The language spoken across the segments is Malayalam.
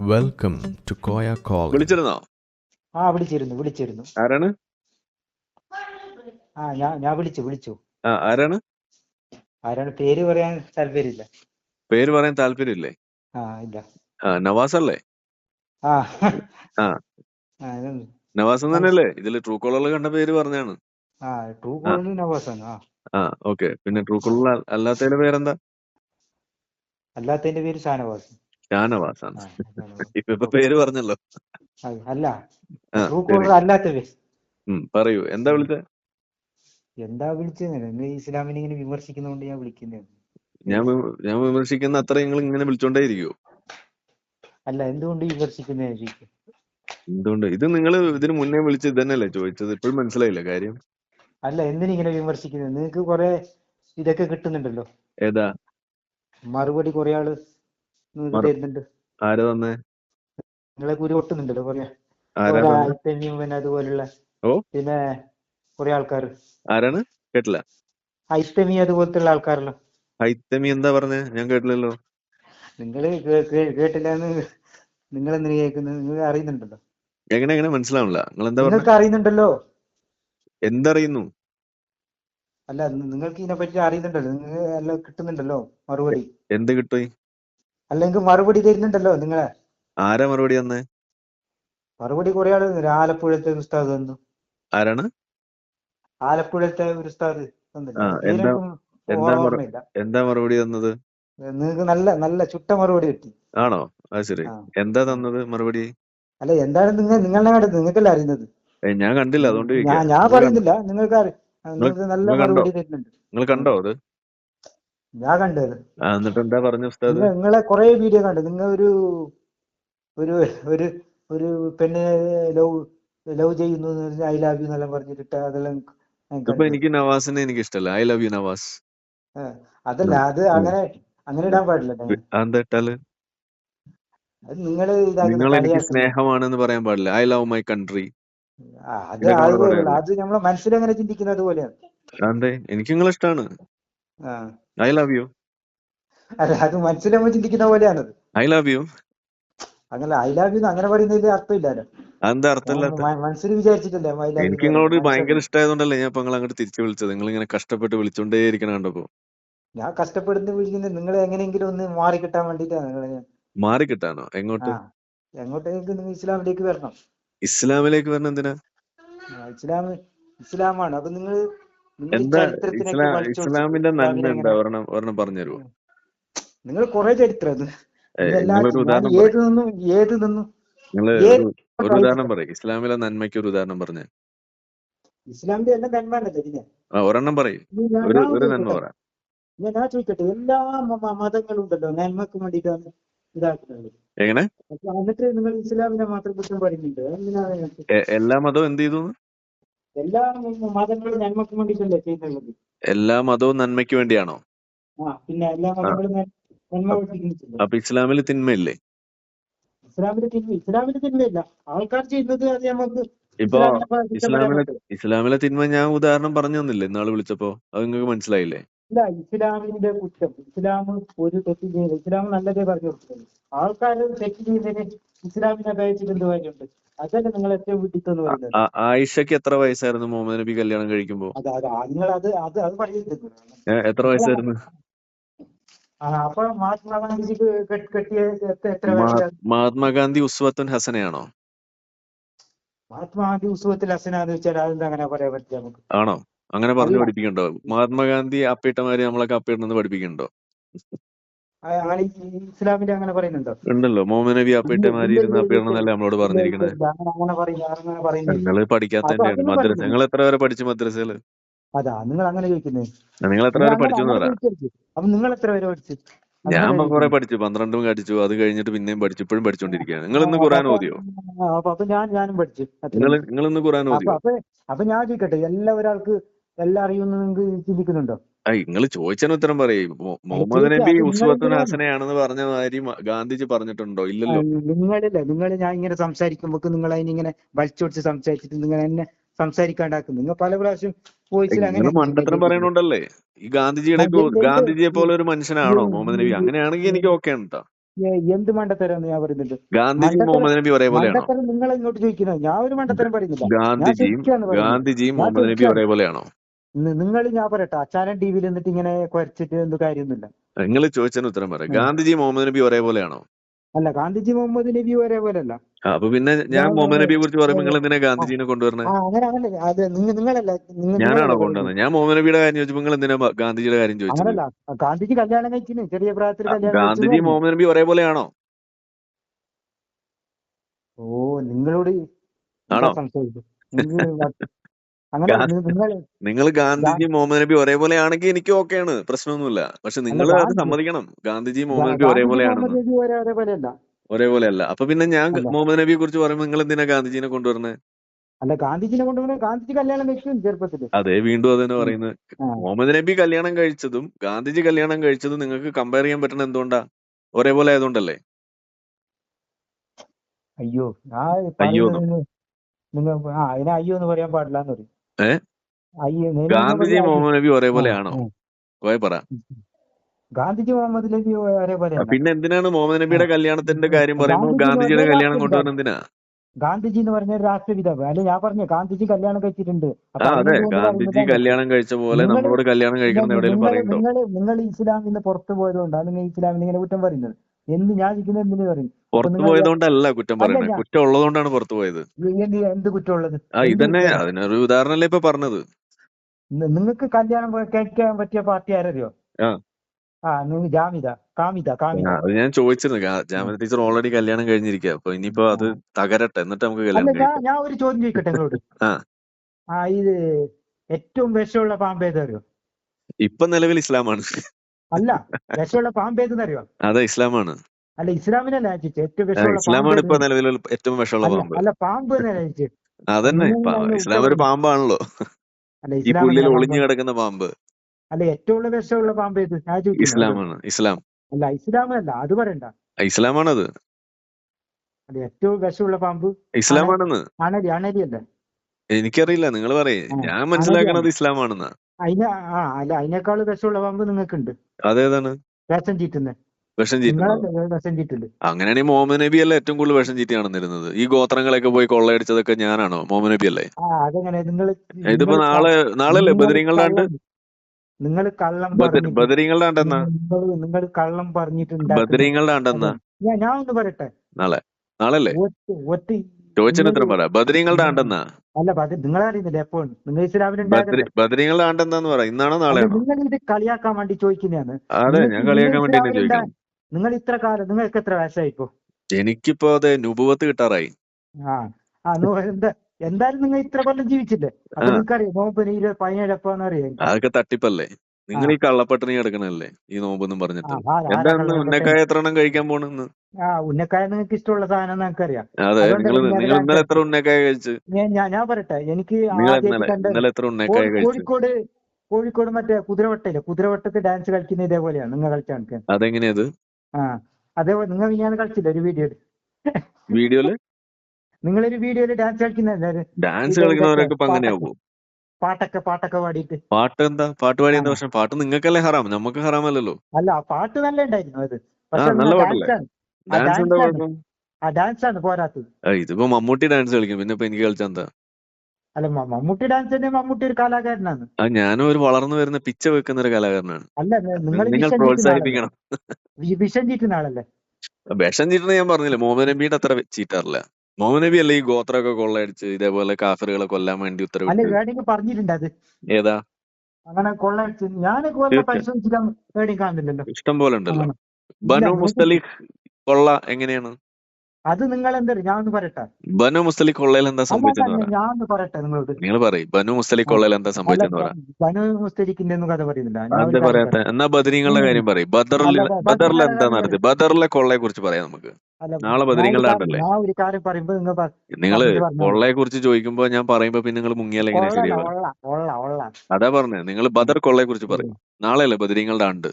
Welcome ടു കോയ കോൾ വിളിച്ചിരുന്നോ? ആ വിളിച്ചിരുന്നു വിളിച്ചിരുന്നു. ആരാണ്? ആ ഞാൻ ഞാൻ വിളിച്ചു വിളിച്ചു. ആ ആരാണ്? ആരാണ്? പേര് പറയാൻ താല്പര്യമില്ല. പേര് പറയാൻ താല്പര്യമില്ലേ? ആ ഇല്ല. ആ നവാസ് അല്ലേ ആ. ആ. ആ, ഇതൊന്ന്. നവാസ് തന്നെയല്ലേ? ഇതിൽ ട്രൂ കോളറിൽ കണ്ട പേര് പറഞ്ഞാണ്. ആ ട്രൂ കോളിൽ നവാസാണ് ആ. ആ ഓക്കെ. പിന്നെ ട്രൂ കോളർ അല്ലാത്തതിന്റെ പേരെന്താ? അല്ലാത്തതിന്റെ പേര് ഷാനവാസ്. ഷാനവാസ് ആണ് ആ, ഷാനവാസ്. ഇപ്പൊ പേര് പറഞ്ഞല്ലോ. അല്ല. പറയൂ. എന്താ വിളിച്ചത് എന്താ വിളിച്ചത് ഇസ്ലാമിനെ ഇങ്ങനെ വിമർശിക്കുന്നതുകൊണ്ട് ഞാൻ വിളിക്കുന്നത് ഞാൻ ഞാൻ വിമർശിക്കുന്ന അത്ര നിങ്ങൾ ഇങ്ങനെ വിളിച്ചോണ്ടേ ഇരിക്കുവോ അല്ല എന്തുകൊണ്ട് വിമർശിക്കുന്ന എന്തുകൊണ്ട്? ഇത് നിങ്ങൾ ഇതിന് മുന്നേ വിളിച്ച് ഇതന്നെയല്ലേ ചോദിച്ചത്? ഇപ്പോഴും മനസ്സിലായില്ല കാര്യം? അല്ല എന്തിനിങ്ങനെ വിമർശിക്കുന്നത് നിങ്ങൾക്ക് കുറെ ഇതൊക്കെ കിട്ടുന്നുണ്ടല്ലോ. ഏതാ? മറുപടി കുറെ ആൾ തരുന്നുണ്ട്. ആരാ തന്നെ? നിങ്ങളെ കുരു പൊട്ടുന്നുണ്ടല്ലോ കൊറേ. പിന്നെ അതുപോലുള്ള. പിന്നെ കുറെ ആൾക്കാർ ആരാണ്? കേട്ടില്ല. ഹൈത്തമി അതുപോലത്തെ ആൾക്കാരല്ലോ. ഹൈത്തമി എന്താ പറഞ്ഞേ? ഞാൻ കേട്ടില്ലല്ലോ. നിങ്ങൾ കേട്ടില്ല നിങ്ങൾ എന്തിനു കേൾക്കുന്നത് നിങ്ങൾ അറിയുന്നുണ്ടല്ലോ. എങ്ങനെ എങ്ങനെ? മനസ്സിലാവില്ല നിങ്ങൾ എന്താ നിങ്ങൾക്ക് അറിയുന്നുണ്ടല്ലോ. എന്തറിയുന്നു? അല്ല നിങ്ങൾക്ക് ഇതിനെ പറ്റി അറിയുന്നുണ്ടല്ലോ. നിങ്ങൾ എല്ലാം കിട്ടുന്നുണ്ടല്ലോ മറുപടി. എന്ത് കിട്ടി? അല്ലെങ്കിൽ മറുപടി തരുന്നുണ്ടല്ലോ നിങ്ങളെ. ആരാ മറുപടി തന്നേ? മറുപടി കുറെ ആൾ. ആലപ്പുഴത്തെ ഒരു ഉസ്താദ് തന്നു. ആരാണ്? ആലപ്പുഴത്തെ ഒരു ഉസ്താദ് തന്നില്ലേ? ആ എന്താ എന്താ മറു ഓർമ്മയില്ല. എന്താ മറുപടി തന്നത്? നിങ്ങൾക്ക് നല്ല നല്ല ചുട്ട മറുപടി കിട്ടി. ആണോ? അത് ശരി. ആ. എന്താ തന്നത് മറുപടി? അല്ല എന്താണ് നിങ്ങൾ നിങ്ങളുടെ കണ്ടത് നിങ്ങൾക്കല്ലേ അറിയുന്നത്? ഏ, ഞാൻ കണ്ടില്ല. അതുകൊണ്ട് ഞാൻ ചോദിക്കാ. ഞാൻ നിങ്ങൾ കണ്ടോ? പറയുന്നില്ല. നിങ്ങൾക്ക് അറി- നിങ്ങൾക്ക് നല്ല നിങ്ങൾ കണ്ടോ? മറുപടി തരുന്നുണ്ട്. നിങ്ങൾ കണ്ടോ അത്? ഞാൻ കണ്ടത്. എന്നിട്ട് എന്താ പറഞ്ഞു ഉസ്താദ്? നിങ്ങളെ കുറെ വീഡിയോ കണ്ടു. നിങ്ങൾ ഒരു ഒരു ഒരു ഒരു പെണ്ണിനെ ലവ് ലവ് ചെയ്യുന്നു ഐ ലവ് യു എന്നെല്ലാം പറഞ്ഞിട്ട് അതെല്ലാം ഞാൻ എനിക്ക് നവാസിനെ എനിക്ക് ഇഷ്ടല്ല ഐ ലവ് യു നവാസ് അതല്ല അത് അങ്ങനെ അങ്ങനെ ഇടാൻ പാടില്ല. അതെന്താ ഇട്ടാൽ? അത് നിങ്ങൾ എനിക്ക് സ്നേഹമാണെന്ന് പറയാൻ പാടില്ല. ഐ ലവ് മൈ കൺട്രി അത് അത് നമ്മളെ മനസ്സിലെങ്ങനെ ചിന്തിക്കുന്നത് പോലെയാണ്. എനിക്ക് നിങ്ങളെ ഇഷ്ടമാണ് ഐ ലവ് യു അല്ല അത് മനസ്സിൽ നമ്മൾ ചിന്തിക്കുന്ന പോലെയാണത്. ഐ ലവ് യു അങ്ങനെ ഐ ലവ് യു അങ്ങനെ പറയുന്നതിൽ അർത്ഥമില്ലല്ലോ. അതെന്താ അർത്ഥമില്ല മനസ്സിൽ വിചാരിച്ചിട്ടല്ലേ ഐ ലവ് യു എനിക്ക് നിങ്ങളോട് ഭയങ്കര ഇഷ്ടമായതുകൊണ്ടല്ലേ ഞാൻ നിങ്ങൾ അങ്ങോട്ട് തിരിച്ചു വിളിച്ചത്. നിങ്ങൾ ഇങ്ങനെ കഷ്ടപ്പെട്ട് വിളിച്ചോണ്ടേ ഇരിക്കണ കണ്ടപ്പോ. ഞാൻ കഷ്ടപ്പെടുന്ന വിളിക്കുന്നത് നിങ്ങൾ എങ്ങനെയെങ്കിലും ഒന്ന് മാറി കിട്ടാൻ വേണ്ടിട്ടാണ് നിങ്ങളെ ഞാൻ. മാറി കിട്ടാനോ എങ്ങോട്ട് എങ്ങോട്ടേക്ക് നിങ്ങൾ ഇസ്ലാമിലേക്ക് വരണം. ഇസ്ലാമിലേക്ക് വരണം എന്തിനാ? ഇസ്ലാം ഇസ്ലാമാണ്. അപ്പൊ നിങ്ങൾ എന്താ ഇസ്ലാമിന്റെ നന്മ എന്താ? ഒരെണ്ണം ഒരെണ്ണം പറഞ്ഞു തരുമോ നിങ്ങൾ കുറെ ചരിത്രം ഏത് നിന്നും ഏത് നിന്നും നിങ്ങൾ ഒരു ഉദാഹരണം പറയും. ഇസ്ലാമിലെ നന്മയ്ക്ക് ഒരു ഉദാഹരണം പറഞ്ഞേ. ഇസ്ലാമിന്റെ എല്ലാം ആ ഒരെണ്ണം പറയും. ഒരു ഒരു നന്മ പറ. ഞാൻ ചോദിക്കട്ടെ. എല്ലാ മതങ്ങളും ഉണ്ടല്ലോ നന്മക്ക് വേണ്ടിയിട്ടാണ് ഇതാക്കുന്നത്. എങ്ങനെ? എന്നിട്ട് നിങ്ങൾ ഇസ്ലാമിനെ മാത്രം കുറ്റം പറയുന്നുണ്ട്. എല്ലാ മതവും എന്ത് ചെയ്തു എല്ലാ മതങ്ങളും നന്മക്ക് വേണ്ടിയിട്ടല്ലേ ചെയ്തിട്ടുള്ളത് എല്ലാ മതവും നന്മയ്ക്ക് വേണ്ടിയാണോ? പിന്നെ എല്ലാ മതങ്ങളും നന്മ അപ്പൊ ഇസ്ലാമിൽ തിന്മയില്ലേ? ഇസ്ലാമിന് തിന്മ ഇസ്ലാമിന് തിന്മയില്ല. ആൾക്കാർ ചെയ്യുന്നത് അത് നമുക്ക് ഇപ്പൊ ഇസ്ലാമിലെ ഇസ്ലാമിലെ തിന്മ ഞാൻ ഉദാഹരണം പറഞ്ഞു തന്നില്ലേ ഇന്നാൾ വിളിച്ചപ്പോ? അത് നിങ്ങൾക്ക് മനസ്സിലായില്ലേ? ഇല്ല ഇസ്ലാമിന്റെ കുറ്റം. ഇസ്ലാം ഒരു തെറ്റ് ചെയ്യുന്നത് ഇസ്ലാം നല്ലതേ പറഞ്ഞു കൊടുക്കുന്നത് ആൾക്കാർ തെറ്റ് ചെയ്യുന്നതിന് ഇസ്ലാമിനെ അപേക്ഷിച്ചിട്ട് എന്ത് കാര്യമുണ്ട് അതല്ലേ നിങ്ങൾ ഏറ്റവും വിഡിത്തെന്ന് പറയുന്നത്? ആയിഷക്ക് ആയിഷയ്ക്ക് എത്ര വയസ്സായിരുന്നു മുഹമ്മദ് നബി കല്യാണം കഴിക്കുമ്പോ? അതെ അതെ. നിങ്ങൾ അത് അത് അത് പറയുന്നത് എത്ര വയസ്സായിരുന്നു? അപ്പൊ മഹാത്മാഗാന്ധിജിക്ക് കെട്ടിയ എത്ര മഹാത്മാഗാന്ധി ഉസ്വത്തുൻ ഹസനയാണോ? മഹാത്മാഗാന്ധി ഉത്സവത്തിൽ ഹസനാന്ന് വെച്ചാൽ അതെന്താ അങ്ങനെ പറയാൻ പറ്റില്ല നമുക്ക്? ആണോ? അങ്ങനെ പറഞ്ഞു പഠിപ്പിക്കണ്ടോ? മഹാത്മാഗാന്ധി അപ്പിട്ടമാര് നമ്മളൊക്കെ അപ്പീട്ടെന്ന് പഠിപ്പിക്കണ്ടോ? അങ്ങനെ ഇസ്ലാമിന്റെ അങ്ങനെ പറയുന്നുണ്ടോ? ഉണ്ടല്ലോ. മുഹമ്മദ് നബി അപ്പീട്ടമാര് ഇല്ല ഇരുന്ന് ഇല്ല നമ്മളോട് പറഞ്ഞിരിക്കുന്നത് അത് പഠിക്കാത്തതിന്റെയാണ് മദ്രസ നിങ്ങൾ എത്ര വരെ പഠിച്ചു മദ്രസയിൽ? അതാ നിങ്ങൾ അങ്ങനെ ചോദിക്കുന്നത് നിങ്ങൾ എത്ര വരെ പഠിച്ചു അപ്പൊ നിങ്ങൾ എത്ര വരെ പഠിച്ചു? ഞാൻ കുറെ പഠിച്ചു. പന്ത്രണ്ടും കടിച്ചു അത് കഴിഞ്ഞിട്ട് പിന്നെയും പഠിച്ചു. ഇപ്പോഴും പഠിച്ചുകൊണ്ടിരിക്കുകയാണ് നിങ്ങൾ ഇന്ന് ഖുറാൻ ഓതിയോ? അപ്പൊ ഞാൻ ഞാനും പഠിച്ചു. നിങ്ങൾ നിങ്ങൾ ഇന്ന് ഖുറാൻ ഓതിയോ? അപ്പൊ ഞാൻ ചോദിക്കട്ടെ. എല്ലാ ഒരാൾക്ക് എല്ലാം അറിയുമെന്ന് നിങ്ങൾക്ക് ചിന്തിക്കുന്നുണ്ടോ? ഐ നിങ്ങൾ ചോദിച്ചതിന് ഉത്തരം പറയും. മു- അല്ല മുഹമ്മദ് നബി ഉസ്വത്തുൽ എന്തിനാണ് ഹസനയാണെന്ന് പറഞ്ഞ മാതിരി മ- ഗാന്ധിജി പറഞ്ഞിട്ടുണ്ടോ? ആ, ഇല്ലല്ലോ. നിങ്ങളില്ലേ നിങ്ങൾ ഞാൻ ഇങ്ങനെ സംസാരിക്കുമ്പോൾ നിങ്ങൾ അതിനിങ്ങനെ വലിച്ചോടിച്ച് സംസാരിച്ചിട്ട് നിങ്ങൾ എന്നെ സംസാരിക്കാണ്ടാക്കും നിങ്ങൾ പല പ്രാവശ്യം വോയിസിൽ അങ്ങനെ മണ്ടത്തരം പറയണുണ്ടല്ലേ? ഈ ഗാന്ധിജിയുടെ ഗാന്ധിജിയെ പോലെ ഒരു മനുഷ്യനാണോ മുഹമ്മദ് നബി? അങ്ങനെയാണെങ്കിൽ എനിക്ക് ഓക്കെ ആണ് ട്ടോ. എന്ത് മണ്ടത്തരം ഞാൻ പറയുന്നുണ്ട് ഗാന്ധിജി മണ്ടത്തരം മുഹമ്മദ് നബി ഒരേപോലെയാണോ? മണ്ടത്തരം നിങ്ങൾ ഇങ്ങോട്ട് ചോദിക്കുന്നത്. ഞാൻ ഒരു മണ്ടത്തരം പറയുന്നില്ല. ഞാൻ ഗാന്ധിജിയും പറയുന്നത്. ഗാന്ധിജിയും ഞാൻ മുഹമ്മദ് നബി ഒരേപോലെയാണോ? നിങ്ങൾ ഞാൻ പറയട്ടെ അച്ചാരൻ ടി വിയിൽ എന്നിട്ട് ഇങ്ങനെ കുരച്ചിട്ട് എന്ത് കാര്യമൊന്നുമില്ല. നിങ്ങൾ ചോദിച്ചതിന് ഉത്തരം പറയാം. ഗാന്ധിജി മുഹമ്മദ് നബി ഒരേപോലെയാണോ? അല്ല ഗാന്ധിജി മുഹമ്മദ് നബി ഒരേപോലെ അല്ല അപ്പൊ പിന്നെ ഞാൻ മുഹമ്മദ് നബിയെ കുറിച്ച് പറയുമ്പോൾ നിങ്ങൾ എന്തിനാ ഗാന്ധിജിനെ കൊണ്ടുവരുന്നത് കൊണ്ടുവരണേ ആ, അങ്ങനെ അങ്ങനെ അത് നിങ്ങളല്ല ഞാനാണോ കൊണ്ടുവന്നത് ഞാൻ മുഹമ്മദ് നബിയുടെ കാര്യം ചോദിച്ചപ്പോൾ നിങ്ങൾ എന്തിനാ ഗാന്ധിജിയുടെ കാര്യം ചോദിച്ചത്? അങ്ങനല്ല. ഗാന്ധിജി കല്യാണം കഴിച്ചിന് ചെറിയ പ്രായത്തിൽ കല്യാണം ഗാന്ധിജി മുഹമ്മദ് നബി ഒരേപോലെയാണോ? ഓ നിങ്ങളോട് എന്താ ആണോ സംശയിച്ചത് നിങ്ങൾ അങ്ങനെ നിങ്ങൾ നിങ്ങൾ ഗാന്ധിജി മുഹമ്മദ് നബി ഒരേപോലെ ആണെങ്കിൽ എനിക്ക് ഓക്കെയാണ്. പ്രശ്നമൊന്നുമില്ല. പക്ഷെ നിങ്ങൾ അത് സമ്മതിക്കണം. ഗാന്ധിജി മുഹമ്മദ് നബി ഗാന്ധിജി ഒരേപോലെയാണെന്ന് മുഹമ്മദ് നബി ഒരേ ഒരേപോലെ അല്ല ഒരേപോലെ അല്ല അപ്പൊ പിന്നെ ഞാൻ മുഹമ്മദ് നബിയെ കുറിച്ച് പറയുമ്പോൾ നിങ്ങൾ എന്തിനാ ഗാന്ധിജിനെ കൊണ്ടുവരുന്നത് അല്ല ഗാന്ധിജിനെ കൊണ്ടുവരുന്നത് ഗാന്ധിജി കല്യാണം കഴിച്ചു ചെറുപ്പത്തിൽ. അതെ വീണ്ടും അത് തന്നെ പറയുന്നത്. മുഹമ്മദ് നബി കല്യാണം കഴിച്ചതും ഗാന്ധിജി കല്യാണം കഴിച്ചതും നിങ്ങൾക്ക് കമ്പയർ ചെയ്യാൻ പറ്റുന്ന എന്തുകൊണ്ടാ? ഒരേപോലെ ആയതുകൊണ്ടല്ലേ? അയ്യോ അയ്യോ നിങ്ങൾ ആ അതിനെ അയ്യോ എന്ന് പറയാൻ പാടില്ല എന്ന് പറയും. ഗാന്ധിജി മുഹമ്മദ് നബി ഒരേപോലെയാണോ? പോയ പറ. ഗാന്ധിജി മുഹമ്മദ് നബി ഒരേപോലെ പിന്നെ എന്തിനാണ് മുഹമ്മദ് നബിയുടെ കല്യാണത്തിന്റെ കാര്യം പറയുമ്പോൾ ഗാന്ധിജിയുടെ കല്യാണം കൊണ്ടുവരുന്നത് എന്തിനാ? ഗാന്ധിജി എന്ന് പറഞ്ഞ രാഷ്ട്രപിതാവ് അല്ലെ ഞാൻ പറഞ്ഞു ഗാന്ധിജി കല്യാണം കഴിച്ചിട്ടുണ്ട്. അതെ. ഗാന്ധിജി കല്യാണം കഴിച്ച പോലെ നമ്മളോട് കല്യാണം കഴിക്കണം നിങ്ങൾ നിങ്ങൾ ഇസ്ലാമിൽ നിന്ന് പുറത്തു പോയതുകൊണ്ടാണ് നിങ്ങൾ ഇസ്ലാമിനെ ഇങ്ങനെ കുറ്റം പറയുന്നത്. എന്ന് ഞാൻ ഇരിക്കുന്നത് എന്തിനു പറയും പുറത്തു പോയതുകൊണ്ടല്ല കുറ്റം പറയുന്നത്. കുറ്റം ഉള്ളതുകൊണ്ടാണ് പുറത്തു പോയത്. എന്ത് കുറ്റം കുറ്റമുള്ളത്? ആ എന്ത് ഇതന്നെ അതിനൊരു ഉദാഹരണല്ലേ ഇപ്പൊ പറഞ്ഞത്. നിങ്ങൾക്ക് കല്യാണം കേൾക്കാൻ കഴിക്കാൻ പറ്റിയ പാർട്ടി ആരറിയോ? ആ. നിങ്ങൾ ജാമിത. കാമിത കാമിത. അത് ഞാൻ ചോദിച്ചിരുന്നു. ജാമിത ടീച്ചർ ഓൾറെഡി കല്യാണം കഴിഞ്ഞിരിക്കുക അപ്പൊ ഇനിയിപ്പോ അത് തകരട്ടെ. എന്നിട്ട് നമുക്ക് കല്യാണം ഞാൻ ഒരു ചോദ്യം ചോദിക്കട്ടെ നിങ്ങളോട്? ആ. ആ ഇത് ഏറ്റവും വിഷമുള്ള പാമ്പ് ഏതറിയോ ഇപ്പൊ നിലവിൽ ഇസ്ലാമാണ്. അല്ല വിഷമുള്ള പാമ്പ് ഏതെന്ന് അറിയോ? അതെ ഇസ്ലാമാണ്. അല്ല ഇസ്ലാമിനെ ലാജിച്ച് ഏറ്റവും വിഷമുള്ള ഇസ്ലാമാണ് ഇപ്പൊ നിലവിൽ ഏറ്റവും വിഷമുള്ള പാമ്പ്. അല്ല പാമ്പ് തന്നെ ലാജിച്ച് അതന്നെ ഇസ്ലാം ഒരു പാമ്പാണല്ലോ. അല്ല ഈ ഇസ്ലാം പുല്ലിൽ ഒളിഞ്ഞു കിടക്കുന്ന പാമ്പ്. അല്ല ഏറ്റവും ഉള്ള വിഷമുള്ള പാമ്പ് ഏത്? ഇസ്ലാമാണ് ഇസ്ലാം അല്ല ഇസ്ലാം അല്ല ഇസ്ലാമല്ല അത് പറയണ്ട. ഇസ്ലാമാണ് ഇസ്ലാമാണത് അല്ല ഏറ്റവും വിഷമുള്ള പാമ്പ് ഇസ്ലാമാണെന്ന് അണലി അണലി അല്ലേ എനിക്കറിയില്ല. നിങ്ങൾ പറയേ. ഞാൻ മനസ്സിലാക്കണത് ഇസ്ലാമാണെന്നാ. അതിന് ആ അല്ല അതിനേക്കാൾ വിഷമുള്ള പാമ്പ് നിങ്ങൾക്കുണ്ട്. അതേതാണ്? വിഷം ചീറ്റുന്നത് വിഷം ചീറ്റുന്നത് അങ്ങനെയാണെങ്കിൽ മുഹമ്മദ് നബി അല്ലേ ഏറ്റവും കൂടുതൽ വിഷം ചീറ്റി നടന്നിരുന്നത് ഈ ഗോത്രങ്ങളൊക്കെ പോയി കൊള്ളയടിച്ചതൊക്കെ ഞാനാണോ മുഹമ്മദ് നബി അല്ലേ? ഇതിപ്പോ നാളെ നാളെ നാളെയല്ലേ ബദരീങ്ങളുടെ നിങ്ങൾ കള്ളം ബദരീങ്ങളുടെ ആണ്ടെന്നാ നിങ്ങൾ കള്ളം പറഞ്ഞിട്ടുണ്ട് ബദരീങ്ങളുടെ ആണ്ടെന്നാ ഞാൻ ഞാൻ ഒന്ന് പറയട്ടെ. നാളെ. നാളെ അല്ലേ? ഒറ്റ ഒറ്റ ചോദിച്ചതിന് പറ. ബദരീങ്ങളുടെ ആണ്ടെന്നാ? അല്ല നിങ്ങളെ നിങ്ങൾ അറിയുന്നില്ല എപ്പോൾ നിങ്ങൾ ഉണ്ടാകല്ലേ ബദരീങ്ങളുടെ ആണ്ടെന്താന്ന് പറ. ഇന്നാണോ നാളെ നിങ്ങൾ ഇത് കളിയാക്കാൻ വേണ്ടി ചോദിക്കുന്നതാണ്. അതെ ഞാൻ കളിയാക്കാൻ വേണ്ടി ചോദിക്കണം നിങ്ങൾ ഇത്ര കാലം നിങ്ങൾക്ക് എത്ര വയസ്സായി ഇപ്പോ? എനിക്കിപ്പോ അതെ നുപുവത്ത് കിട്ടാറായി. ആ ആ എന്താ എന്തായാലും നിങ്ങൾ ഇത്ര കൊല്ലം ജീവിച്ചില്ലേ? അപ്പൊ നിങ്ങൾക്കറിയാം നോമ്പിന് ഇരുപത് പതിനേഴ് എപ്പോന്ന് അറിയാം അതൊക്കെ തട്ടിപ്പല്ലേ? നിങ്ങൾ ഈ കള്ളപ്പട്ടിണി കിടക്കണല്ലേ ഈ നോമ്പെന്നും പറഞ്ഞിട്ട്. എന്താണെന്ന് ഉന്നക്കായ എത്ര എണ്ണം കഴിക്കാൻ പോണെന്ന്? ഉന്നക്കായ നിങ്ങൾക്ക് ഇഷ്ടമുള്ള സാധനം നിങ്ങൾക്കറിയാം. അതെ നിങ്ങൾ നിങ്ങൾ ഇന്നലെ എത്ര ഉന്നക്കായ കഴിച്ച്? ഞാൻ ഞാൻ പറയട്ടെ എനിക്ക് ഇന്നലെ എത്ര ഉന്നക്കായ കഴിച്ച്? കോഴിക്കോട് കോഴിക്കോട് മറ്റേ കുതിരവട്ടയില്ലേ? കുതിരവട്ടത്ത് ഡാൻസ് കളിക്കുന്ന ഇതേപോലെയാണ് നിങ്ങൾ കളിച്ചാൽ അതെങ്ങനെയത് ആ അതേപോലെ നിങ്ങൾ ഞാൻ കളിച്ചില്ല ഒരു വീഡിയോ വീഡിയോയിൽ നിങ്ങളൊരു വീഡിയോയിൽ ഡാൻസ് കളിക്കുന്നല്ലേ ഡാൻസ് കളിക്കുന്നവരൊക്കെ അങ്ങനെയാവോ പാട്ടൊക്കെ പാട്ടൊക്കെ പാടിയിട്ട്. പാട്ട് എന്താ? പാട്ട് പാടി എന്താ പ്രശ്നം? പാട്ട് നിങ്ങൾക്കല്ലേ ഹറാം നമുക്ക് ഹറാമല്ലല്ലോ. അല്ല പാട്ട് നല്ല ഉണ്ടായിരുന്നു അത്. പക്ഷെ ഡാൻസ് എന്താ കുഴപ്പം? ആ ഡാൻസ് ആണ് പോരാത്തത്. ഇതിപ്പോ മമ്മൂട്ടി ഡാൻസ് കളിക്കും. പിന്നെ ഇപ്പൊ എനിക്ക് കളിച്ചാ എന്താ? അല്ല മമ്മൂട്ടി ഡാൻസ് തന്നെ മമ്മൂട്ടി ഒരു കലാകാരനാണ്. ആ ഞാനും ഒരു വളർന്നു വരുന്ന പിച്ച വെക്കുന്ന ഒരു കലാകാരനാണ്. അല്ല നിങ്ങൾ നിങ്ങൾ വിഷം ചീറ്റുന്ന ആളല്ലേ? പ്രോത്സാഹിപ്പിക്കണം. വിഷം ചീറ്റുന്ന ആളല്ലേ? വിഷം ചീറ്റണ ഞാൻ പറഞ്ഞില്ല. മുഹമ്മദ് നബിയുടെ അത്ര ചീറ്റാറില്ല. മോഹൻ നബി അല്ലേ ഈ ഗോത്രമൊക്കെ കൊള്ളയടിച്ച് ഇതേപോലെ കാഫറുകളെ കൊല്ലാൻ വേണ്ടി ഉത്തരവ് പറഞ്ഞിട്ടുണ്ട് അത്? ഏതാ? അങ്ങനെ കൊള്ളയടിച്ച്. ഞാൻ പരിശോധിച്ചില്ല കാണുന്നില്ലല്ലോ. ഇഷ്ടം പോലെ ഉണ്ടല്ലോ. ബനു മുസ്തലിഖ് കൊള്ള എങ്ങനെയാണ്? അത് നിങ്ങൾ എന്താ ഞാൻ ഒന്ന് പറയട്ടെ. ബനു മുസ്തലിഖ് കൊള്ളയിൽ എന്താ സംഭവിച്ചെന്ന് ഞാൻ ഒന്ന് പറയട്ടെ നിങ്ങളോട് നിങ്ങൾ പറയും. ബനു മുസ്തലിഖ് കൊള്ളയിൽ എന്താ സംഭവിച്ചെന്ന് പറ. ബനു മുസ്തലിഖിന്റെ ഒന്നും കഥ പറയുന്നില്ല. പറയാത്ത? എന്നാ ബദരീങ്ങളുടെ കാര്യം പറയും. ബദറിൽ ബദറിൽ എന്താ നടത്തി ബദറിലെ കൊള്ളയെ കുറിച്ച് പറയാം നമുക്ക്. നാളെ ബദരീങ്ങളുടെ ആണ്ടല്ലേ ഞാൻ ഒരു കാര്യം പറയുമ്പോ നിങ്ങൾ നിങ്ങൾ കൊള്ളയെ കുറിച്ച് ചോദിക്കുമ്പോ ഞാൻ പറയുമ്പോ പിന്നെ നിങ്ങൾ മുങ്ങിയാൽ എങ്ങനെയാ കൊള്ളല്ല കൊള്ള കൊള്ള കൊള്ള. അതാ പറഞ്ഞത് നിങ്ങൾ ബദർ കൊള്ളയെ കുറിച്ച് പറയും. നാളെയല്ലേ ബദരീങ്ങളുടെ ആണ്ട്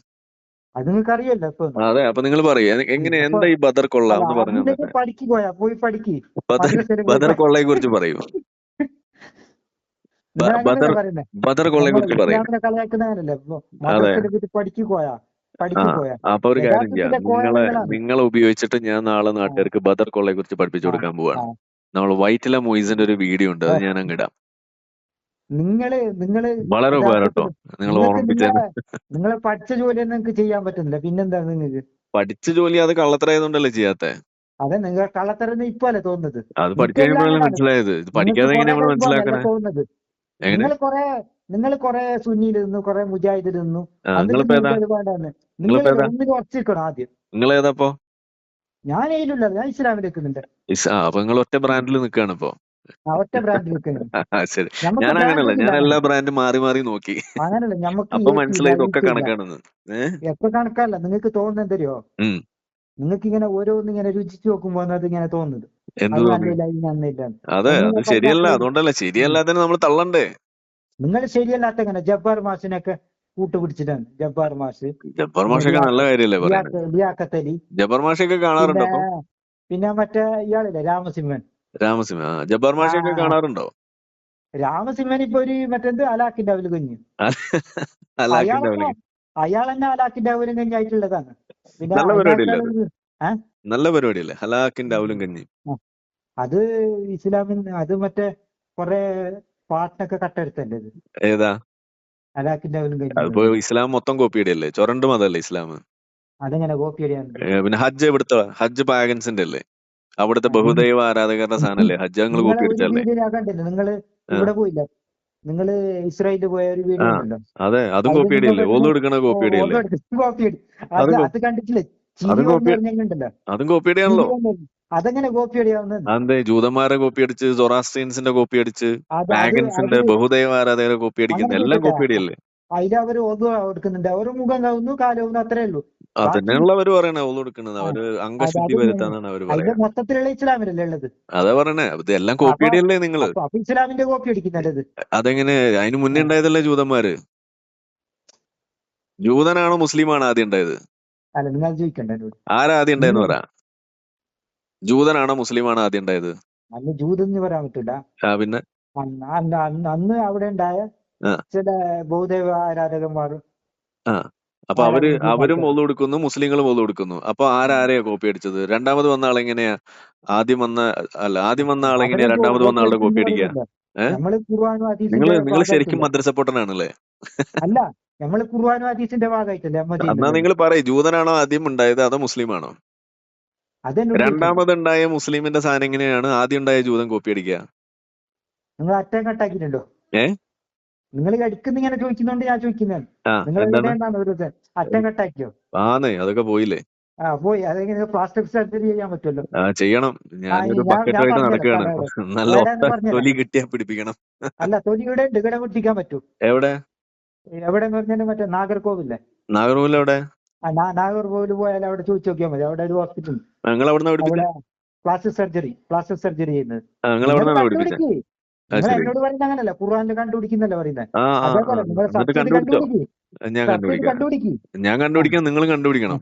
അത് നിങ്ങൾക്ക് അറിയല്ലോ ഇപ്പൊ. അതെ അപ്പൊ നിങ്ങൾ പറയും. എങ്ങനെ എന്താ ഈ ബദർ കൊള്ള എന്ന് പറഞ്ഞു പഠിക്ക് പോയാ പോയി പഠിക്ക് ബദർ കൊള്ളയെ കുറിച്ച് പറയൂ. ബദർ ബദർ കൊള്ളയെ കുറിച്ച് പറയൂ. കളിയാക്കുന്നവരല്ലേ? പഠിക്ക് പോയാ അപ്പൊ ഒരു കാര്യം ചെയ്യാം. നിങ്ങളെ നിങ്ങളെ ഉപയോഗിച്ചിട്ട് ഞാൻ നാളെ നാട്ടുകാർക്ക് ബദർ കൊള്ളയെ കുറിച്ച് പഠിപ്പിച്ചു കൊടുക്കാൻ പോവാണ്. നമ്മൾ വൈറ്റില മൊയ്സിന്റെ ഒരു വീഡിയോ ഉണ്ട് അത് ഞാൻ അങ്ങ് ഇടാം. നിങ്ങൾ നിങ്ങൾ വളരെ ഉപകാരട്ടോ നിങ്ങൾ നിങ്ങളെ നിങ്ങളെ പഠിച്ച ജോലി നിങ്ങൾക്ക് ചെയ്യാൻ പറ്റുന്നില്ല. പിന്നെന്താ നിങ്ങൾക്ക്? പഠിച്ച ജോലി അത് കള്ളത്തരായതുകൊണ്ടല്ലേ ചെയ്യാത്തെ? അതെ നിങ്ങൾ കള്ളത്തരം ഇപ്പൊ അല്ലേ തോന്നുന്നത്? അത് കഴിയുമ്പോഴല്ലേ മനസ്സിലായത്. ഇത് പഠിക്കാതെ എങ്ങനെയാണ് മനസ്സിലാക്കണേ? തോന്നുന്നത്. നിങ്ങൾ കൊറേ നിങ്ങൾ കൊറേ സുന്നിയിൽ നിന്നു കുറെ മുജാഹിദിൽ നിന്നു. ഒരുപാടാണ്. നിങ്ങൾ ഉറച്ചിരിക്കണം ആദ്യം. നിങ്ങൾ ഏതാപ്പോ ഞാൻ ഏതിലുള്ള ഞാൻ ഇസ്ലാമിൽ നിൽക്കുന്നുണ്ട് അപ്പൊ നിങ്ങൾ ഒറ്റ ബ്രാൻഡിൽ നിൽക്കുകയാണ് ഇപ്പൊ? ആ ഒറ്റ ആ, ശരി. നമുക്ക് ഞാൻ അങ്ങനല്ല. ബ്രാൻഡ് ഞാൻ എല്ലാ ബ്രാൻഡും മാറി മാറി നോക്കി. അങ്ങനല്ല നമുക്ക് അപ്പൊ മനസ്സിലായി ഇതൊക്കെ ഇല്ല. കണക്കാണെന്ന്. ഏഹ് എപ്പോ കണക്കല്ല നിങ്ങൾക്ക് തോന്നുന്നത് എന്തോ ഉം. നിങ്ങൾക്ക് ഇങ്ങനെ ഓരോന്ന് ഇങ്ങനെ രുചിച്ചു നോക്കുമ്പോ അത് ഇങ്ങനെ തോന്നുന്നത്. എന്ത് അത് തോന്നി? നന്നില്ല ഇത് നന്നില്ല അതെ അത് ഒന്നിനെ ശരിയല്ല. അതുകൊണ്ടല്ല ശരിയല്ലാതെ നമ്മൾ തള്ളണ്ടേ? നിങ്ങൾ ശരിയല്ലാത്ത ജബ്ബാർ മാഷിനൊക്കെ കൂട്ടുപിടിച്ചിട്ടാണ് ജബ്ബാർ മാഷ്. ജബ്ബാർ പിന്നെ മാഷൊക്കെ നല്ല കാര്യല്ലേ പറയുന്നത്? ലിയാഖത്ത് ലിയാഖത്ത് അലി ജബ്ബാർ മാഷൊക്കെ കാണാറുണ്ടോ പിന്നെ അപ്പൊ? പിന്നെ മറ്റേ ഇയാളില്ലേ രാമസിംഹൻ. രാമസിംഹ. ആ ജബ്ബാർ ആ. മാഷൊക്കെ കാണാറുണ്ടോ? രാമസിംഹൻ ഇപ്പൊ ഒരു മറ്റെന്ത്? അലാക്കിന്റെ അവൽ കുഞ്ഞ്. അലാക്കിന്റെ അയാളെന്നെ അവലി. അയാൾ തന്നെ അലാക്കിന്റെ അവലും കഞ്ഞി ആയിട്ടുള്ളതാണ്. പിന്നെ നല്ല പരിപാടിയല്ലേ അത്? അതിനകത്ത് നല്ല പരിപാടിയല്ലേ? ഹലാക്കിന്റെ അവലും കഞ്ഞി. അത് ഇസ്ലാമിൻ അത് മറ്റേ കൊറേ പാട്ടിനൊക്കെ കട്ടെടുത്തല്ലേ ഇത്? ഏതാ? അലാക്കിന്റെ അവലും കഞ്ഞി. അതിപ്പോ ഇസ്ലാം മൊത്തം കോപ്പിയടിയല്ലേ ചൊരണ്ട് മതല്ലേ ഇസ്ലാം? അതെങ്ങനെ കോപ്പി അടിയാൻ ഏ, പിന്നെ ഹജ്ജ് എവിടുത്തെ? ഹജ്ജ് പാഗൻസിന്റെ അല്ലേ അവിടുത്തെ ബഹുദൈവ ആരാധകരുടെ സാധനല്ലേ ഹജ്ജ് ഞങ്ങൾ നിങ്ങളെ ഇവിടെ പോയില്ല. ഇസ്രായേലിൽ പോയ ഒരു വീഡിയോ ഉണ്ടല്ലോ? അതെ അതും കോപ്പി അടിയല്ലേ ഓന്നും എടുക്കണ കോപ്പി അടിയല്ലേ കോപ്പി അത് അത് അത് കണ്ടിട്ടില്ലേ? അത് കോപ്പി അതും അടിയാണല്ലോ അതെങ്ങനെ കോപ്പി അടിയാവുന്നത് അതെന്തേ ജൂതന്മാരെ കോപ്പി അടിച്ച് സൊറാസ്ട്രിയൻസിന്റെ കോപ്പി അടിച്ച് അത് അത് പാഗൻസിന്റെ ബഹുദൈവ ആരാധകരെ കോപ്പി അടിക്കുന്ന എല്ലാം കോപ്പി അടിയല്ലേ? അതിൽ അവർ ഓതു എടുക്കുന്നുണ്ട്. അവർ മുഖം കവുന്നു കാലവുന്നു അത്രേ ഉള്ളൂ. അവർ പറയണേ അവർ അംഗശുദ്ധി വരുത്താന്നാണ് അവർ മൊത്തത്തിലുള്ള ഇസ്ലാമിലല്ലേ ഉള്ളത്? അതാ പറയണേ. ഇതെല്ലാം കോപ്പി അപ്പൊ അടിയല്ലേ നിങ്ങൾ? അപ്പൊ അപ്പൊ ഇസ്ലാമിന്റെ കോപ്പി അടിക്കുന്നത് അതെങ്ങനെ? അതിന് മുന്നേ ഉണ്ടായതല്ലേ ജൂതന്മാര്? ജൂതനാണോ മുസ്ലിമാണോ ആദ്യം ഉണ്ടായത്? അല്ല നിങ്ങൾ ചോദിക്കണ്ട ആരാ ആദ്യം ഉണ്ടായെന്ന് പറ. ജൂതനാണോ മുസ്ലിമാണോ ആദ്യം ഉണ്ടായത്? അന്ന് ജൂതെന്ന് പറയാൻ പറ്റൂല. പിന്നെ? അന്ന് അവിടെ ഉണ്ടായ ചില ഭൂദേവ ആരാധകന്മാർ അപ്പൊ അവർ അവരും ഒന്നു കൊടുക്കുന്നു മുസ്ലിങ്ങളും ഒന്നു കൊടുക്കുന്നു. അപ്പൊ ആരാരെയാ കോപ്പി അടിച്ചത്? രണ്ടാമത് വന്ന ആളെങ്ങനെയാ ആദ്യം വന്ന അല്ല ആദ്യം വന്ന ആളെങ്ങനെയാ രണ്ടാമത് വന്ന ആളുടെ കോപ്പി അടിക്കുക? ഏഹ് നിങ്ങൾ നിങ്ങൾ ശരിക്കും മദ്രസ പൊട്ടനാണല്ലേ അല്ല നമ്മൾ ഖുർആാനും ഹദീസിന്റെ ഭാഗമായിട്ടല്ലേ. നമ്മൾ എന്നാ നിങ്ങൾ പറയും ജൂതനാണോ ആദ്യം ഉണ്ടായത് അതോ മുസ്ലിമാണോ? രണ്ടാമത് ഉണ്ടായ മുസ്ലിമിന്റെ സാധനം എങ്ങനെയാണ്? ആദ്യം ഉണ്ടായ ജൂതൻ കോപ്പി അടിക്കുക? നിങ്ങൾ അറ്റം കട്ടാക്കിയിട്ടുണ്ടോ? ഏ? നിങ്ങൾ കഴിക്കുന്ന ഇങ്ങനെ ചോദിക്കുന്നോണ്ട് ഞാൻ ചോദിക്കുന്നതാണ് നിങ്ങൾ എന്താണ്? ഒരു അറ്റം കട്ടാക്കിയോ? ആന്നേ അതൊക്കെ പോയില്ലേ. ആ പോയി. അതെങ്ങനെ പ്ലാസ്റ്റിക് സർജറി ചെയ്യാൻ പറ്റുമല്ലോ. ചെയ്യണം. ഞാനൊരു നടക്കുകയാണ്. നല്ല തൊലി കിട്ടിയാ പിടിപ്പിക്കണം. അല്ല തൊലിയുടെ ഉണ്ട്. ഇവിടെ പൊട്ടിക്കാൻ പറ്റൂ. എവിടെ? എവിടെന്ന് പറഞ്ഞാൽ മറ്റേ നാഗർകോവില്ലേ നാഗർകോവിൽ എവിടെ നാഗർകോവിൽ പോയാൽ അവിടെ ചോദിച്ചു നോക്കിയാൽ മതി. അവിടെ ഒരു ഹോസ്പിറ്റൽ എവിടെ പ്ലാസ്റ്റിക് സർജറി പ്ലാസ്റ്റിക് സർജറി ചെയ്യുന്നത്. എന്നോട് പറയുന്നത് അങ്ങനല്ല. ഖുർആാനിൽ കണ്ടുപിടിക്കുന്നല്ല പറയുന്നത് കണ്ടുപിടിക്ക്. ഞാൻ കണ്ടുപിടിക്കാം. നിങ്ങൾ കണ്ടുപിടിക്കണം.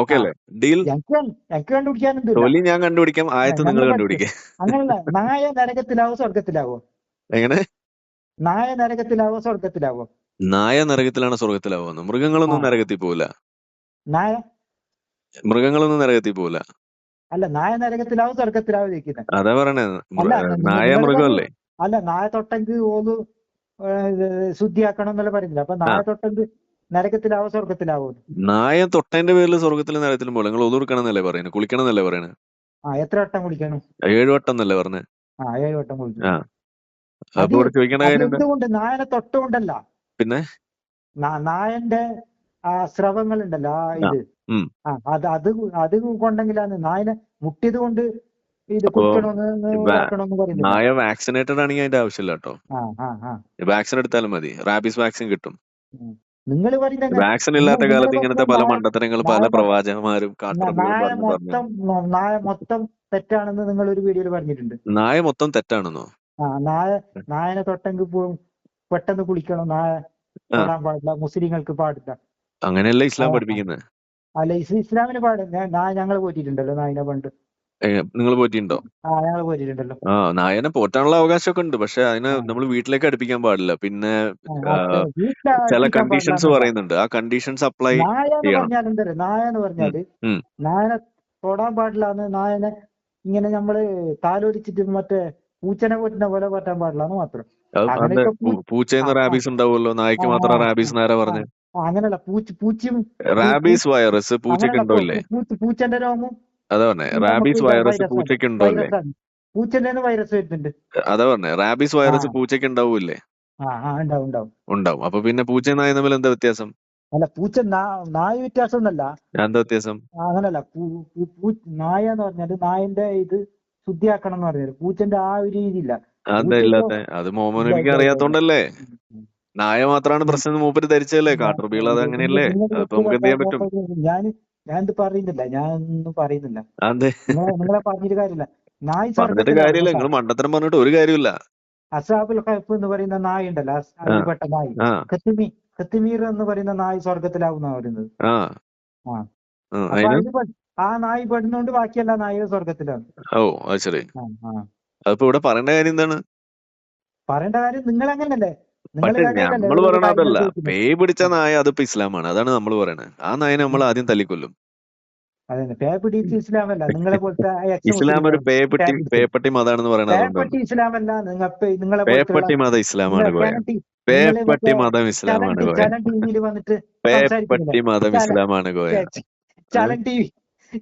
ഓക്കെ അല്ലേ? ഡീൽ കണ്ടുപിടിക്കാനൊന്നുമില്ല തൊലി ഞാൻ കണ്ടുപിടിക്കാം ആയത്ത് നിങ്ങൾ കണ്ടുപിടിക്കാം. അങ്ങനല്ല. നായ നരകത്തിലാവോ സ്വർഗത്തിലാവോ എങ്ങനെ? നായ നരകത്തിലാവോ സ്വർഗത്തിലാവോ നായ നരകത്തിലാണ് സ്വർഗത്തിലാവുന്നത് മൃഗങ്ങളൊന്നും. നരകത്തിൽ പോവില്ല. നായ? മൃഗങ്ങളൊന്നും നരകത്തിൽ പോവില്ല. അല്ല നായ നരകത്തിലാവും സ്വർഗത്തിലാവും അതാ പറയണേ. നായ മൃഗമല്ലേ? അല്ല നാളെ തൊട്ടെങ്കിൽ ഓൽ ശുദ്ധിയാക്കണം എന്നല്ല പറയുന്നില്ല അപ്പൊ നാളെ തൊട്ടെങ്കിൽ നരകത്തിലാവോ സ്വർഗത്തിലാവോ നായ തൊട്ടതിന്റെ പേരിൽ സ്വർഗത്തിലും നരകത്തിലും പോലെ. നിങ്ങൾ ഒതുക്കണം എന്നല്ലേ പറയുന്നത് കുളിക്കണം എന്നല്ലേ പറയുന്നത് ആ എത്ര വട്ടം കുളിക്കണം? ഏഴ് വട്ടം എന്നല്ലേ പറഞ്ഞത് ആ ഏഴ് വട്ടം ആ. കുളിക്കണം എന്തുകൊണ്ട്? നായനെ തൊട്ടുകൊണ്ടല്ല. പിന്നെ? നായന്റെ ആ സ്രവങ്ങൾ ഉണ്ടല്ലോ ആ ഇത്. ആ അത് അത് അത് കൊണ്ടെങ്കിലാണ് നായനെ മുട്ടിയത് കൊണ്ട് നായ വാക്സിനേറ്റഡ് ആണെങ്കിൽ അതിന്റെ ആവശ്യമില്ല കേട്ടോ. വാക്സിൻ എടുത്താലും മതി. റാബീസ് വാക്സിൻ കിട്ടും. നിങ്ങൾ വാക്സിൻ ഇല്ലാത്ത കാലത്ത് ഇങ്ങനത്തെ പല മണ്ടത്തരങ്ങൾ പല പ്രവാചകന്മാരും നായ മൊത്തം തെറ്റാണെന്ന് നിങ്ങൾ ഒരു വീഡിയോയിൽ പറഞ്ഞിട്ടുണ്ട്. നായ മൊത്തം തെറ്റാണെന്നോ? ആ നായ നായനെ തൊട്ടെങ്കിൽ പെട്ടെന്ന് കുളിക്കണം. നായ. പാടില്ല. മുസ്ലിങ്ങൾക്ക് പാടില്ല. അങ്ങനെയല്ല ഇസ്ലാം. പഠിപ്പിക്കുന്നത് അല്ല ഇസ് ഇസ്ലാമിന് പാടില്ല. ഞങ്ങൾ പോറ്റിട്ടുണ്ടല്ലോ നായനെ പണ്ട്. നിങ്ങൾ പോറ്റിണ്ടോ? ആ ഞങ്ങൾ പോയിട്ടുണ്ടല്ലോ ആ നായനെ പോറ്റാനുള്ള അവകാശമൊക്കെ ഉണ്ട് പക്ഷെ അതിനെ ആ. നമ്മൾ വീട്ടിലേക്ക് അടുപ്പിക്കാൻ പാടില്ല. പിന്നെ ആ, വീട്ടിലെ ചില അടുപ്പിക്കാൻ കണ്ടീഷൻസ് പാടില്ലാന്നല്ല. പറയുന്നുണ്ട്. ആ കണ്ടീഷൻസ് അപ്ലൈ നായ എന്ന് ചെയ്യണം. പറഞ്ഞാൽ എന്താ പറയാ നായ എന്ന് പറഞ്ഞാൽ ഉം. നായനെ തൊടാൻ പാടില്ലാന്ന് നായനെ ഇങ്ങനെ നമ്മൾ താലോലിച്ചിട്ട് മറ്റേ പൂച്ചനെ പോറ്റുന്ന പോലെ പറ്റാൻ പാടില്ലാന്ന് മാത്രം. അത് അതെ ഇപ്പൊ പൂ- പൂച്ചയെന്ന് ആ, ആ. റാബീസ് ഉണ്ടാവുമല്ലോ. നായ്ക്ക് മാത്രം റാബീസ് നേരെ പറഞ്ഞു? ആ, അങ്ങനല്ല പൂച്ച പൂച്ചയും റാബീസ് വൈറസ് പൂച്ചയ്ക്ക് ഉണ്ടോ ഇല്ലേ പൂ- പൂച്ച- പൂച്ചന്റെ രോമം അതാ പറഞ്ഞേ റാബീസ് വൈറസ്. പൂച്ചയ്ക്ക് ഉണ്ടോ ഇല്ലേ വൈറസാണ് പൂച്ചന്റെ വൈറസ് വരുന്നുണ്ട്. അതാ പറഞ്ഞേ റാബീസ് വൈറസ്. പൂച്ചയ്ക്ക് ഉണ്ടാവൂല്ലേ ഉണ്ടാവും അപ്പൊ പിന്നെ പൂച്ച നായ തമ്മിൽ എന്താ വ്യത്യാസം? അല്ല പൂച്ച നായ വ്യത്യാസം ഒന്നല്ല എന്താ വ്യത്യാസം? അങ്ങനല്ല. നായ എന്ന് പറഞ്ഞാൽ നായന്റെ ഇത് ശുദ്ധിയാക്കണം എന്ന് പറഞ്ഞാൽ പൂച്ചന്റെ ആ ഒരു രീതിയില്ല. അതെന്താ അത് മോമോന് ഇല്ല, നബിക്ക് ഇല്ല, അറിയാത്തോണ്ടല്ലേ. നായ മാത്രമാണ് പ്രശ്നം മൂപ്പര് ധരിച്ചതല്ലേ? കാട്ടുറുബികൾ അത് അങ്ങനെയല്ലേ? അപ്പൊ നമുക്ക് എന്ത് ചെയ്യാൻ പറ്റും? ഞാൻ ഇത് പറയുന്നില്ല ഞാൻ ഒന്നും പറയുന്നില്ല നിങ്ങളെ പറഞ്ഞിട്ട് കാര്യമില്ല. നായ് പറഞ്ഞിട്ട് കാര്യമില്ല നിങ്ങൾ മണ്ടത്തരം പറഞ്ഞിട്ട് ഒരു കാര്യമില്ല അസാബുൽ ഖൈഫ് എന്ന് പറയുന്ന നായ ഉണ്ടല്ലോ. അതിൽപ്പെട്ട നായ്. കത്തിമി കത്തിമീർ എന്ന് പറയുന്ന നായ് സ്വർഗത്തിലാവുന്ന പറയുന്നത്. ആ. നായ് പെടുന്നോണ്ട് ബാക്കിയല്ല നായ സ്വർഗത്തിലാണ് ഓ അത് ശരി. അതിപ്പോ ഇവിടെ പറയേണ്ട കാര്യം എന്താണ്? പറയേണ്ട കാര്യം നിങ്ങൾ അങ്ങനല്ലേ പക്ഷെ നമ്മൾ പറയണ അതല്ല. പേ പിടിച്ച നായ അതിപ്പോ ഇസ്ലാമാണ്. അതാണ് നമ്മൾ പറയണത് ആ നായനെ നമ്മൾ ആദ്യം തല്ലിക്കൊല്ലും. നിങ്ങളെ പോലത്തെ ഇസ്ലാം ഒരു മുസ്ലിം പേപ്പട്ടി പേപ്പിട്ടി. പേപ്പട്ടി മതാണെന്ന് പറയുന്നത് ഇസ്ലാം അല്ല നിങ്ങൾ നിങ്ങളെ പേപ്പട്ടി മതം ഇസ്ലാമാണ് കോയ പേപ്പട്ടി മതം ഇസ്ലാമാണ് പേപ്പട്ടി മതം ഇസ്ലാമാണ് കോയ ചലൻ ടി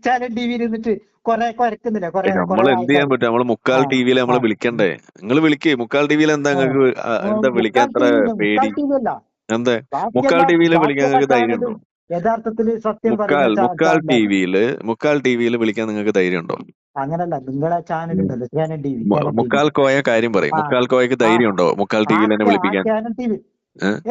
ചലൻ ടി വിയിൽ ഇരുന്നിട്ട് കൊറേ കൊരക്കുന്നില്ല? കൊറേ നമ്മൾ എന്ത് ചെയ്യാൻ പറ്റും? നമ്മൾ മുക്കാൽ ടി വിയിൽ നമ്മളെ വിളിക്കണ്ടേ? നിങ്ങൾ വിളിക്കേ. മുക്കാൽ ടി വിയിൽ എന്താ നിങ്ങൾക്ക് എന്താ വിളിക്കാൻ പേടി? എന്താ? മുക്കാൽ ടി വിയിൽ വിളിക്കാൻ നിങ്ങൾക്ക് ധൈര്യം ഉണ്ടോ? യഥാർത്ഥത്തിൽ സത്യം മുക്കാൽ മുക്കാൽ ടി. വിയിൽ മുക്കാൽ ടി വിയിൽ വിളിക്കാൻ നിങ്ങൾക്ക് ധൈര്യം ഉണ്ടോ? അങ്ങനല്ല നിങ്ങളെ ചാനൽ ഉണ്ടല്ലോ ചാനൽ ടി വി മുക്കാൽ കോയ കാര്യം പറയും. മുക്കാൽ കോയക്ക് ധൈര്യം ഉണ്ടോ? മുക്കാൽ ടി വിയിൽ എന്നെ വിളിപ്പിക്കാൻ? ചാനൽ?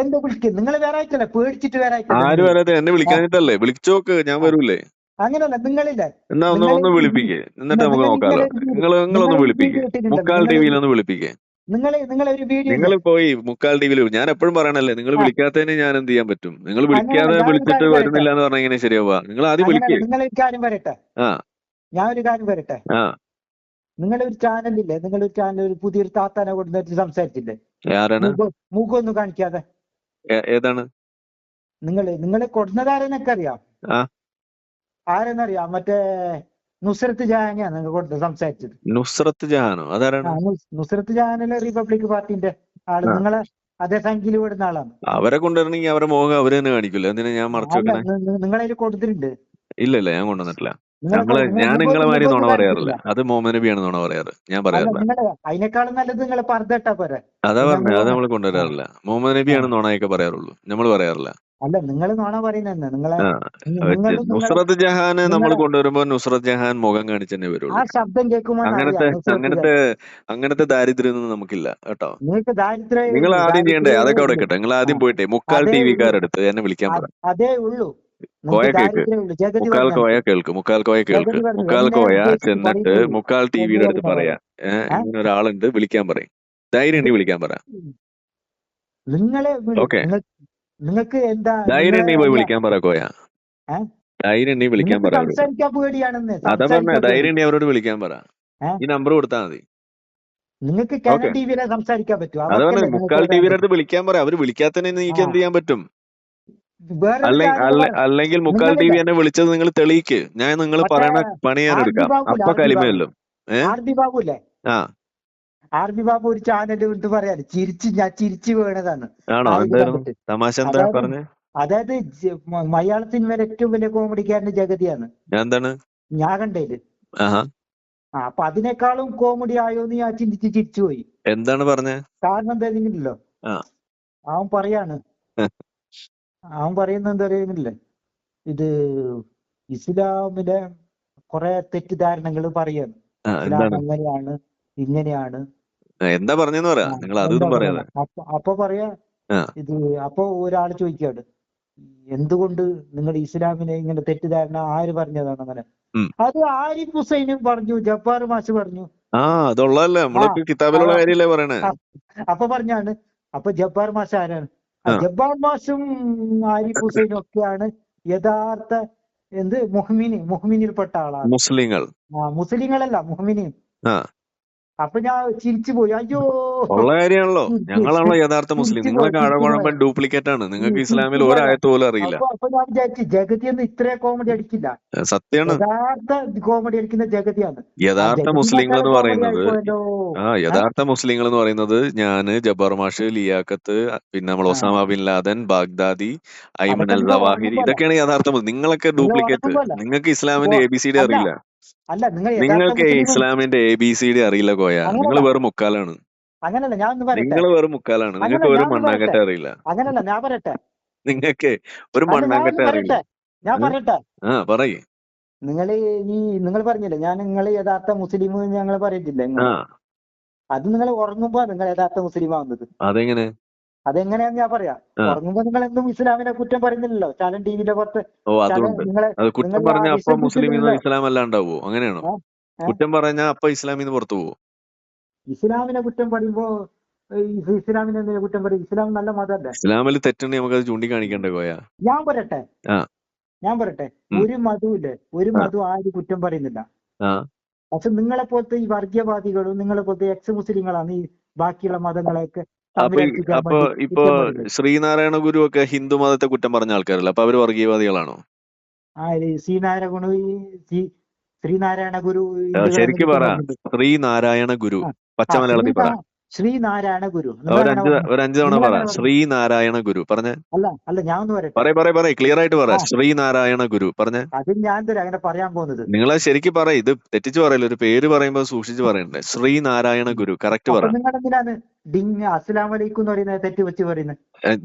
എന്താ വിളിക്കുന്നത് നിങ്ങൾ വേറെ ആയിട്ടല്ലേ? പേടിച്ചിട്ട് വേറെ ആര് വരാതെ എന്നെ വിളിക്കാനിട്ടല്ലേ വിളിച്ചോക്ക് ഞാൻ വരൂലേ അങ്ങനല്ല നിങ്ങളില്ലേ. എന്നാ ഒന്ന് ഒന്ന് വിളിപ്പിക്കേ. എന്നിട്ട് നമുക്ക് നിങ്ങൾ നോക്കാലോ ഇന്നലെ നിങ്ങൾ നിങ്ങളൊന്ന് വിളിപ്പിക്കേ. മുക്കാൽ ടിവിയിൽ ഒന്ന് വിളിപ്പിക്കേ. നിങ്ങൾ നിങ്ങളെ ഒരു വീഡിയോ നിങ്ങൾ പോയി മുക്കാൽ ടിവിയിൽ ഞാൻ എപ്പോഴും പറയണല്ലേ നിങ്ങൾ. വിളിക്കാത്തതിന് ഞാൻ എന്ത് ചെയ്യാൻ പറ്റും? നിങ്ങൾ വിളിക്കാതെ അങ്ങനെയല്ല, വിളിച്ചിട്ട് വരുന്നില്ല എന്ന് പറഞ്ഞാൽ എങ്ങനെ ശരിയാവുക? നിങ്ങൾ ആദ്യം വിളിക്കേ. നിങ്ങൾ ഒരു കാര്യം പറയട്ടെ. ആ. ഞാൻ ഒരു കാര്യം പറയട്ടെ. ആ. നിങ്ങളെ ഒരു ചാനലില്ലേ നിങ്ങളൊരു ഒരു ചാനൽ ഒരു പുതിയൊരു താത്താനെ കൊടുത്തിട്ട് സംസാരിച്ചില്ലേ? ആരാണ്? മുഖമൊന്നും കാണിക്കാതെ. ഏതാണ്? നിങ്ങൾ നിങ്ങളെ കൊടുന്നതാരെന്നൊക്കെ അറിയാം. ആ. ആരെന്നറിയാം? മറ്റേ നുസ്രത്ത് ജഹാനെയാണ് നിങ്ങൾ കൊണ്ട് സംസാരിച്ചത്. നുസ്രത്ത് ജഹാനോ? അതാരാണ്? നുസ്- നുസ്രത്ത് ജഹാനിലെ റിപ്പബ്ലിക് പാർട്ടിന്റെ ആൾ. നിങ്ങളെ അതേ സംഖ്യയിൽ വിടുന്ന ആളാണ്. അവരെ കൊണ്ടുവരണമെങ്കിൽ അവരെ മുഖം അവർ തന്നെ കാണിക്കില്ല എന്തിനാ ഞാൻ മറച്ചു നിങ്ങളതിൽ കൊടുത്തിട്ടുണ്ട്. ഇല്ല ഇല്ല ഞാൻ കൊണ്ടുവന്നിട്ടില്ല. ഞങ്ങൾ ഞാൻ നിങ്ങളെ മാതിരി നുണ പറയാറില്ല. അത് മുഹമ്മദ് നബിയാണ് നുണ പറയാറ്. ഞാൻ പറയാറില്ല. അതിനേക്കാളും നല്ലത് നിങ്ങൾ പർദ്ദ പോരെ. അതാ പറഞ്ഞത് അത് നമ്മൾ കൊണ്ടുവരാറില്ല. മുഹമ്മദ് നബിയാണ് നുണയൊക്കെ പറയാറുള്ളൂ. നമ്മൾ പറയാറില്ല. അല്ല നിങ്ങൾ നോണ പറയുന്നത് നിങ്ങളെ നുസ്രത്ത് ജഹാന് നമ്മൾ കൊണ്ടുവരുമ്പോ നുസ്രത്ത് ജഹാൻ മുഖം കാണിച്ചു തന്നെ ആ ശബ്ദം കേൾക്കുമ്പോൾ അങ്ങനത്തെ അങ്ങനത്തെ അങ്ങനത്തെ ദാരിദ്ര്യം ഒന്നും നമുക്കില്ല കേട്ടോ. നിങ്ങൾക്ക് ദാരിദ്ര്യം നിങ്ങൾ ആദ്യം ചെയ്യണ്ടേ? അതൊക്കെ അവിടെ കേട്ടോ നിങ്ങൾ ആദ്യം. പോയിട്ടെ മുക്കാൽ ടി. വിക്കാരെടുത്ത് എന്നെ വിളിക്കാൻ പറ. അതേ ഉള്ളൂ. കോയ കേൾക്ക് മുക്കാൽ കോയ കേൾക്ക്. മുക്കാൽ കോയ കേൾക്ക്. മുക്കാൽ കോയ ചെന്നിട്ട് മുക്കാൽ ടി വിയുടെ അടുത്ത് പറയാ? ഇങ്ങനെ ഒരാളുണ്ട് വിളിക്കാൻ പറയും. ധൈര്യം വിളിക്കാൻ പറ. നിങ്ങളെ ഓക്കേ. നിങ്ങൾ- നിങ്ങൾക്ക് എന്താ വിളിക്കാൻ പറ കോയ? ധൈര്യം വിളിക്കാൻ നിങ്ങൾക്ക് പറ സംസാരിക്കാൻ പേടിയാണെന്ന് അതാ പറഞ്ഞ ധൈര്യം അവരോട് വിളിക്കാൻ പറ. ഈ നമ്പർ കൊടുത്താൽ മതി. നിങ്ങൾക്ക് കേരള ഓക്കേ. ടിവിയിലെ സംസാരിക്കാൻ പറ്റും. മുക്കാൽ അടുത്ത് വിളിക്കാൻ പറ. അവർ വിളിക്കാത്തതിന് നിങ്ങൾക്ക് എന്ത് ചെയ്യാൻ പറ്റും? അല്ലെങ്കിൽ മുക്കാൽ ടി വി എന്നെ വിളിച്ചത് നിങ്ങൾ തെളിയിക്ക്. ഞാൻ നിങ്ങൾ പറയണ പണി ഞാൻ എടുക്കാം. അപ്പൊ കലിമയല്ലോ. ഏഹ് ആ. ആർ ബി ബാബു ഒരു ചാനൽ വിട്ട് പറയാൻ. ചിരിച്ച് ഞാൻ ചിരിച്ചു വീണതാണ്. തമാശ എന്താ അതായത് ഏറ്റവും വലിയ കോമഡിക്കാരന്റെ ജഗതിയാണ്. എന്താണ്? ഞാൻ കണ്ടേൽ ആ അപ്പൊ അതിനേക്കാളും കോമഡി ആയോന്ന് ഞാൻ ചിന്തിച്ച് ചിരിച്ചു പോയി. എന്താണ് പറഞ്ഞത് കാരണം എന്തായിരുന്നില്ലല്ലോ. അവൻ പറയാണ്. അവൻ പറയുന്ന എന്താ പറയുന്നില്ലേ ഇത് ഇസ്ലാമിലെ കുറെ തെറ്റിദ്ധാരണകൾ പറയാണ്. ഇസ്ലാം അങ്ങനെയാണ് ഇങ്ങനെയാണ്. എന്താ പറഞ്ഞെന്ന് പറയാ. നിങ്ങൾ അതൊന്നും പറയാതെ പറയാ? അപ്പൊ പറയാ ഇത് അപ്പൊ ഒരാൾ ചോദിക്കാണ്. എന്തുകൊണ്ട് നിങ്ങൾ ഇസ്ലാമിനെ ഇങ്ങനെ തെറ്റിദ്ധാരണ ആര് പറഞ്ഞതാണ് അങ്ങനെ. അത് ആരിഫ് ഹുസൈനും പറഞ്ഞു ജബ്ബാർ മാഷ് പറഞ്ഞു. ആ അതുള്ളതല്ലേ. നമ്മളൊക്കെ കിതാബിലുള്ള കാര്യല്ലേ പറയണേ. അപ്പൊ പറഞ്ഞാണ് അപ്പൊ ജബ്ബാർ മാഷ് ആരാണ്. ജബ്ബാർ മാഷും ആരിഫ് ഹുസൈനും ഒക്കെയാണ് യഥാർത്ഥ എന്ത്? മുഹ്മിനി മുഹ്മിനിൽപ്പെട്ട ആളാണ്. മുസ്ലിങ്ങൾ. ആ മുസ്ലിങ്ങളല്ല മുഹ്മിനി അപ്പൊ ഞാൻ ചിരിച്ചു പോയി. അയ്യോ. ഉള്ള കാര്യമാണല്ലോ. ഞങ്ങളാണല്ലോ യഥാർത്ഥ മുസ്ലിം. നിങ്ങളൊക്കെ അഴകുഴമ്പൻ ഡ്യൂപ്ലിക്കേറ്റ് ആണ് നിങ്ങൾക്ക് ഇസ്ലാമിൽ. ഒരായത്ത് പോലും അറിയില്ല. അപ്പൊ ഞാൻ വിചാരിച്ചു ജഗതി ഒന്നും ഇത്ര കോമഡി അടിക്കില്ല. സത്യമാണ് യഥാർത്ഥ കോമഡി അടിക്കുന്ന ജഗതിയാണ്. യഥാർത്ഥ മുസ്ലിങ്ങൾ എന്ന് പറയുന്നത് ആ യഥാർത്ഥ മുസ്ലിങ്ങൾ എന്ന് പറയുന്നത് ഞാൻ ജബ്ബാർ മാഷ് ലിയാക്കത്ത് പിന്നെ നമ്മൾ. Osama bin Laden Baghdadi Ayman al Zawahiri Zawahiri. ഇതൊക്കെയാണ് യഥാർത്ഥ നിങ്ങളൊക്കെ ഡ്യൂപ്ലിക്കേറ്റ്. നിങ്ങൾക്ക് ഇസ്ലാമിന്റെ എ ബി സി ഡി അറിയില്ല. അല്ല നിങ്ങൾ നിങ്ങൾക്ക് ഇസ്ലാമിന്റെ എ ബി സി ഡി അറിയില്ല കോയ. നിങ്ങൾ. വെറും മുക്കാലാണ്. അങ്ങനല്ല ഞാൻ ഒന്ന് പറയട്ടെ? നിങ്ങൾ വെറും മുക്കാലാണ്. നിങ്ങൾക്ക് ഒരു മണ്ണാങ്കട്ട. അറിയില്ല. അങ്ങനല്ല ഞാൻ പറയട്ടെ? നിങ്ങൾക്ക് ഒരു മണ്ണാങ്കട്ട അറിയില്ല. ഞാൻ? പറയട്ടെ? ആ പറയേ. നിങ്ങൾ ഈ നിങ്ങൾ പറഞ്ഞില്ലേ ഞാൻ നിങ്ങൾ യഥാർത്ഥ മുസ്ലിം ഞങ്ങൾ പറയത്തില്ല? അത് നിങ്ങൾ ഉറങ്ങുമ്പോ നിങ്ങൾ യഥാർത്ഥ മുസ്ലിം ആവുന്നത് അതെങ്ങനെ? അതെങ്ങനെയാന്ന് ഞാൻ പറയാം. ഉറങ്ങുമ്പോ നിങ്ങൾ എന്തും ഇസ്ലാമിനെ കുറ്റം പറയുന്നില്ലല്ലോ. ചാലൻ ടിവിയുടെ പുറത്ത് നിങ്ങളെ കുറ്റം പറഞ്ഞ അപ്പൊ മുസ്ലിം. ഇസ്ലാം അല്ലാണ്ടാവോ അങ്ങനെയാണോ? കുറ്റം പറഞ്ഞ അപ്പൊ ഇസ്ലാമിന്ന് പുറത്തു പോവോ? ഇസ്ലാമിനെ കുറ്റം പറയുമ്പോ ഈ ഇസ്ലാമിനെ എന്തിനാ കുറ്റം പറയും ഇസ്ലാം നല്ല മതമല്ലേ ഇസ്ലാമിൽ തെറ്റുണ്ടെങ്കിൽ നമുക്ക് അത് ചൂണ്ടിക്കാണിക്കണ്ടേ കോയ? ഞാൻ പറയട്ടെ. ഞാൻ പറയട്ടെ. ഒരു ഇല്ല ഒരു. മതവും ആരും കുറ്റം പറയുന്നില്ല. പക്ഷെ നിങ്ങളെ പോലത്തെ ഈ വർഗീയവാദികളും നിങ്ങളെ പോലത്തെ എക്സ് മുസ്ലിങ്ങളാണ് ഈ ബാക്കിയുള്ള മതങ്ങളെയൊക്കെ അപ്പൊ ഇപ്പൊ ശ്രീനാരായണ ഗുരു ഒക്കെ ഹിന്ദു മതത്തെ കുറ്റം പറഞ്ഞ ആൾക്കാരല്ല? അപ്പൊ അവർ വർഗീയവാദികളാണോ? ശ്രീനാരായണ ഗുരു ശ്രീനാരായണ ഗുരു ശരിക്കും പറ. ശ്രീനാരായണ ഗുരു പച്ച മലയാളത്തിൽ പറ. ശ്രീനാ- ശ്രീനാരായണ ഗുരു. ഒരു അഞ്ച് തവണ പറ. ശ്രീനാരായണ ഗുരു പറഞ്ഞ. അല്ല അല്ല ഞാൻ ഒന്ന് പറയട്ടെ പറയ പറയ പറയ ക്ലിയർ ആയിട്ട് പറ. ശ്രീനാരായണ ഗുരു പറഞ്ഞ. അത് ഞാൻ അങ്ങനെ പറയാൻ പോകുന്നത്. നിങ്ങളെ ശരിക്കും പറ. ഇത് തെറ്റിച്ച് പറയല്ലോ. ഒരു പേര് പറയുമ്പോ സൂക്ഷിച്ച് പറയണ്ടേ. ശ്രീനാരായണ ഗുരു കറക്റ്റ് പറ. നിങ്ങൾ ഡിങ് അസ്സലാം വലൈക്കും എന്ന് പറയുന്നത് തെറ്റ് വെച്ച് പറയുന്നത്.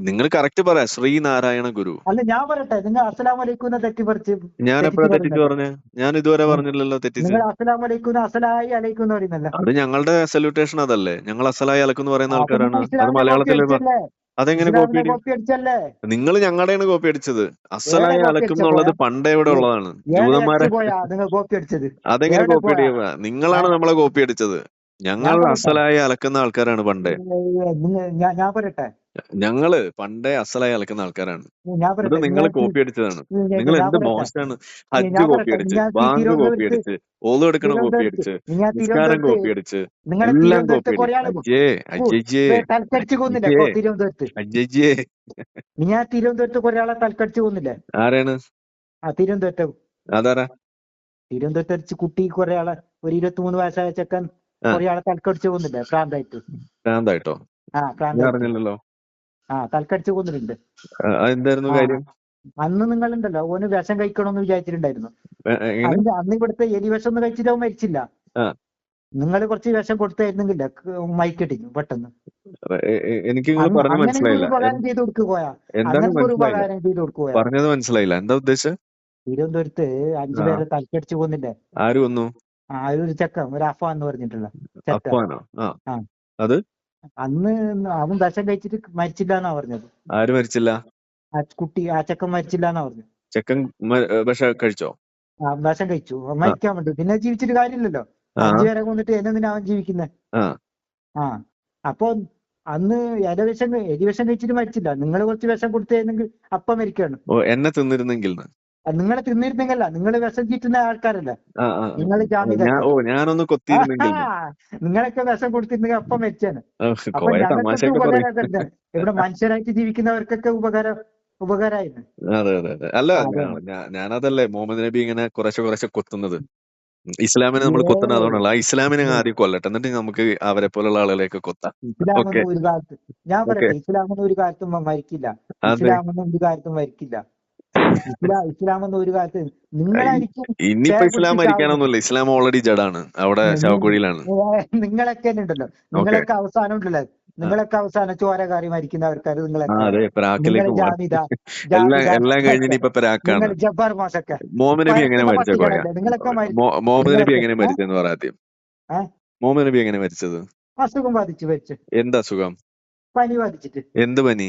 നിങ്ങൾ കറക്റ്റ് പറയാ. ശ്രീനാരായണ ഗുരു. അല്ല ഞാൻ പറയട്ടെ. നിങ്ങൾ അസ്സലാം വലൈക്കും തെറ്റി പറിച്ച് ഞാൻ തെറ്റിച്ച് തെറ്റി തെറ്റിച്ച് പറയുന്നത്. ഞാൻ ഇതുവരെ പറഞ്ഞില്ലല്ലോ തെറ്റിച്ച്. നിങ്ങൾ അസ്സലാം വലൈക്കും അസലായി അലൈക്കും എന്ന് പറയുന്നല്ലോ അത് ഞങ്ങളുടെ സല്യൂട്ടേഷൻ അതല്ലേ. ഞങ്ങൾ അസലായി എന്ന് പറയുന്ന ആൾക്കാരാണ്. അത് മലയാളത്തിൽ അതെങ്ങനെ കോപ്പി അടി കോപ്പി അടിച്ചല്ലേ? നിങ്ങൾ ഞങ്ങളുടെയാണ് കോപ്പി അടിച്ചത്. അസലായി അലക്കും എന്നുള്ളത് പണ്ടേ ഇവിടെ ഉള്ളതാണ്. ജൂതന്മാരെ അതെങ്ങനെ കോപ്പി? അടിക്കുക നിങ്ങളാണ് നമ്മളെ കോപ്പി അടിച്ചത്. ഞങ്ങൾ. അസലായി അലക്കുന്ന ആൾക്കാരാണ് പണ്ടേ. ഞാൻ പറയട്ടെ? ഞങ്ങൾ പണ്ടേ അസലായി അലക്കുന്ന ആൾക്കാരാണ്. ഇത് നിങ്ങൾ കോപ്പി അടിച്ചതാണ് നിങ്ങൾ എന്ത്. മോശമാണ് ഹജ്ജ് കോപ്പി. അടിച്ച് ബാങ്ക് കോപ്പി അടിച്ച് ഓൾ എടുക്കണ കോപ്പി അടിച്ച് നിസ്കാരം കോപ്പി അടിച്ച് എല്ലാം കോപ്പി അടിച്ച് അജ്ജേ അജ്ജേ തിരുവനന്തപുരത്ത്. അജ്ജേ ഞാൻ തിരുവനന്തപുരത്ത് കുറെ ആളെ കൊന്നില്ലേ ആരാണ്? ആ തിരുവനന്തപുരത്ത്. അതാരാ? തിരുവനന്തപുരത്ത് കുട്ടി കൊറേ ആളെ ഒരു ഇരുപത്തിമൂന്ന് വയസ്സായ ചെക്കൻ ആ. തൽക്കടിച്ച് തലക്കടിച്ച് കൊന്നില്ലേ പ്രാന്തായിട്ട് പ്രാന്തായിട്ടോ ആ അറിഞ്ഞില്ലല്ലോ ആ തലക്കടിച്ച് കൊന്നിട്ടുണ്ട് എന്തായിരുന്നു. കാര്യം? അന്ന് നിങ്ങളുണ്ടല്ലോ ഓന് വിഷം കഴിക്കണമെന്ന് വിചാരിച്ചിട്ടുണ്ടായിരുന്നു. അന്ന് ഇവിടുത്തെ എലി വിഷം ഒന്നും കഴിച്ചിട്ട് അവൻ മരിച്ചില്ല. നിങ്ങൾ കുറച്ച് വിഷം കൊടുത്തായിരുന്നെങ്കില്ല മൈക്കടിക്കും പെട്ടെന്ന്. എനിക്ക് നിങ്ങൾ അങ്ങനെ മനസ്സിലായില്ല. ഒരു ഉപകാരം ചെയ്ത് കൊടുക്കുക എന്താണ് അങ്ങനെ ഒരു മനസ്സിലായില്ല? ഉപകാരം ചെയ്ത് കൊടുക്കുക പറഞ്ഞത് മനസ്സിലായില്ല. എന്താ ഉദ്ദേശം? തിരുവനന്തപുരത്ത് അഞ്ചു. പേരെ തലക്കടിച്ച് കൊന്നില്ലേ ആര് വന്നു? ഒരു ചെക്കൻ ഒരു അഫ എന്ന് പറഞ്ഞിട്ടുള്ള ചെക്കൻ. അത്? അന്ന് അവൻ വിഷം കഴിച്ചിട്ട് മരിച്ചില്ല എന്നാ പറഞ്ഞത്. ആര് മരിച്ചില്ല? ആ കുട്ടി ആ ചെക്കൻ മരിച്ചില്ല എന്നാ പറഞ്ഞു ചെക്കൻ കഴിച്ചോ? ആ വിഷം കഴിച്ചു. മരിക്കാൻ വേണ്ടി. പിന്നെ ജീവിച്ചിട്ട് കാര്യമില്ലല്ലോ. അഞ്ചു പേരെ കൊന്നിട്ട് എന്നെ അവൻ ജീവിക്കുന്നത് ആ. ആ. അപ്പൊ അന്ന് ഇലവിഷം എലിവിഷം കഴിച്ചിട്ട് മരിച്ചില്ല. നിങ്ങൾ കുറച്ച് വിഷം കൊടുത്തായിരുന്നെങ്കിൽ അപ്പം മരിക്കാണ്. ഓ എന്നെ തിന്നിരുന്നെങ്കിൽ ന്ന്. നിങ്ങളെ തിന്നിരുന്നെങ്കിലല്ല നിങ്ങൾ വിഷം ചീറ്റുന്ന ആൾക്കാരല്ലേ നിങ്ങൾ ജാമ്യത ഞാനൊന്ന്. നിങ്ങളൊക്കെ വിഷം കൊടുത്തിരുന്നെങ്കിൽ അപ്പം മരിച്ചാണ് ഓ, അപ്പൊ ഉപകാരമൊക്കെ ഉണ്ട് ഇവിടെ മനുഷ്യരായിട്ട് ജീവിക്കുന്നവർക്കൊക്കെ ഉപകാരം ഉപകാരമായിരുന്നു അതെ അതെ അതെ. അല്ല ഞാനതല്ലേ മുഹമ്മദ് നബി ഇങ്ങനെ കുറേശ്ശെ കുറേശ്ശെ കൊത്തുന്നത്. ഇസ്ലാമിനെ നമ്മൾ. കൊത്തുന്നത് അതുകൊണ്ടല്ല. ഇസ്ലാമിനെ. ആദ്യം കൊല്ലട്ടെ. എന്നിട്ട് നമുക്ക് അവരെ പോലുള്ള ആളുകളെയൊക്കെ കൊത്താം. ഇസ്ലാമൊന്നും ഓക്കേ. ഒരു കാലത്ത് ഞാൻ പറയട്ടെ ഇസ്ലാമിന് ഒരു കാലത്തും മരിക്കില്ല. ഇസ്ലാമിന് ഒരു കാലത്തും മരിക്കില്ല. ഇസ്ലാം എന്ന ഒരു കാലത്ത് നിങ്ങളായിരിക്കും ഇനിയിപ്പോ ഇസ്ലാം മരിക്കാനൊന്നുമില്ല ഇസ്ലാം ഓൾറെഡി ജഡാണ് അവിടെ ശവക്കുഴിയിലാണ്. നിങ്ങളൊക്കെ ഉണ്ടല്ലോ. നിങ്ങളൊക്കെ അവസാനം ഉണ്ടല്ലോ. നിങ്ങളൊക്കെ അവസാനം ചോര മരിക്കുന്നവർക്കാര് ആ നിങ്ങളൊക്കെ. അതെ നിങ്ങൾ പ്രാക്കിലേക്ക് പോവാ ജാമിദ എല്ലാം കഴിഞ്ഞ ഇനിയിപ്പോ പ്രാക്കാണ്. ജബ്ബാർ മാസൊക്കെ മുഹമ്മദ് നബി എങ്ങനെ മരിച്ച കോയ നിങ്ങളൊക്കെ മുഹമ്മദ് നബി നിങ്ങളൊക്കെ- എങ്ങനെ മരിച്ചെന്ന് പറയാം? മുഹമ്മദ് നബി എങ്ങനെ മരിച്ചത്? അസുഖം ബാധിച്ചു വെച്ച് എന്താ അസുഖം? പനി ബാധിച്ചിട്ട്. എന്ത് പനി?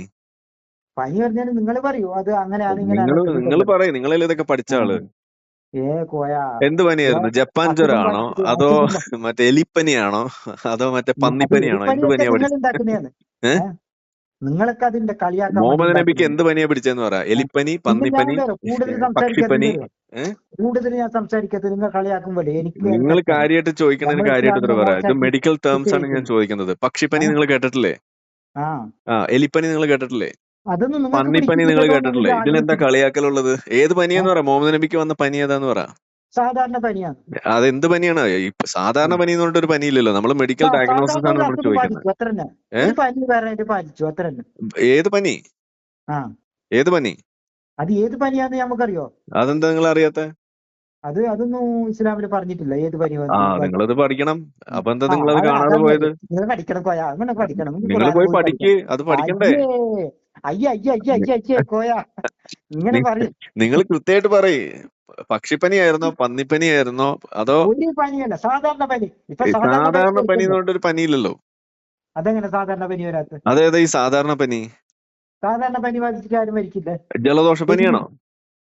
പനി പറഞ്ഞാൽ നിങ്ങൾ പറയൂ? അത് അങ്ങനെയാണ് ഇങ്ങനെയാണ് നിങ്ങൾ പറയും നിങ്ങളല്ലേ ഇതൊക്കെ പഠിച്ച ആൾ? ഏ കോയ. എന്ത് പനിയായിരുന്നു? ജപ്പാൻ ജ്വരമാണോ അതോ മറ്റേ എലിപ്പനിയാണോ? അതോ മറ്റേ പന്നിപ്പനിയാണോ? എന്ത് പനിയാ പഠിച്ചത് നിങ്ങളൊക്കെ അതിന്റെ കളിയാക്കാൻ മുഹമ്മദ് നബിക്ക്. എന്ത് പനിയാ പിടിച്ചെന്ന് പറ? എലിപ്പനി പന്നിപ്പനി പക്ഷിപ്പനി? കൂടുതൽ ഞാൻ സംസാരിക്കത്തില്ല നിങ്ങൾ കളിയാക്കുമ്പോൾ എനിക്ക് നിങ്ങൾ കാര്യമായിട്ട് ചോദിക്കണതിന് കാര്യമായിട്ട് പറ. ഇത് മെഡിക്കൽ ടേംസ് ആണ് ഞാൻ ചോദിക്കുന്നത്. പക്ഷിപ്പനി നിങ്ങൾ കേട്ടിട്ടില്ലേ? ആ എലിപ്പനി നിങ്ങൾ കേട്ടിട്ടില്ലേ? അതൊന്നും പന്നിപ്പനി നിങ്ങൾ കേട്ടിട്ടില്ലേ? ഇതിലെന്താ കളിയാക്കലുള്ളത്? ഏത് പനിയെന്ന് പറ? മുഹമ്മദ് നബിക്ക് വന്ന പനി ഏതാന്ന് പറ? സാധാരണ പനിയാണ്. അതെന്ത് പനിയാണ്? സാധാരണ പനി എന്ന് പറഞ്ഞിട്ട് ഒരു പനി ഇല്ലല്ലോ നമ്മൾ മെഡിക്കൽ ഡയഗ്നോസിസ് ആണ് നമ്മൾ ചോദിക്കുന്നത് ഏത് പനി? ആ. ഏത് പനി? അത് ഏത് പനിയാന്ന് നമുക്കറിയോ? അതെന്താ നിങ്ങൾ അറിയാത്ത? അത് അതൊന്നും ഇസ്ലാമിൽ പറഞ്ഞിട്ടില്ല. ഏത് പനി നിങ്ങളത് പഠിക്കണം. അപ്പൊ എന്താ നിങ്ങൾ അത് കാണാതെ പോയത്? നിങ്ങൾ പഠിക്കണം നിങ്ങൾ പോയി പഠിക്ക്. അത് പഠിക്കണ്ടേ? അയ്യേ അയ്യ അയ്യ അയ്യ അയ്യ അയ്യ കോയ. ഇങ്ങനെ പറയും. നിങ്ങൾ കൃത്യമായിട്ട് പറയ്. പക്ഷിപ്പനി ആയിരുന്നോ പന്നിപ്പനി ആയിരുന്നോ അതോ ഒരു പനിയല്ല സാധാരണ പനി. ഇപ്പൊ സാധാരണ പനി എന്ന് പറഞ്ഞിട്ട് ഒരു പനിയില്ലല്ലോ. അതെങ്ങനെ സാധാരണ പനി വരാത്ത? അതേതാ ഈ സാധാരണ പനി. സാധാരണ പനി ബാധിച്ചിട്ട് ആരും മരിക്കില്ലേ? ജലദോഷ പനിയാണോ?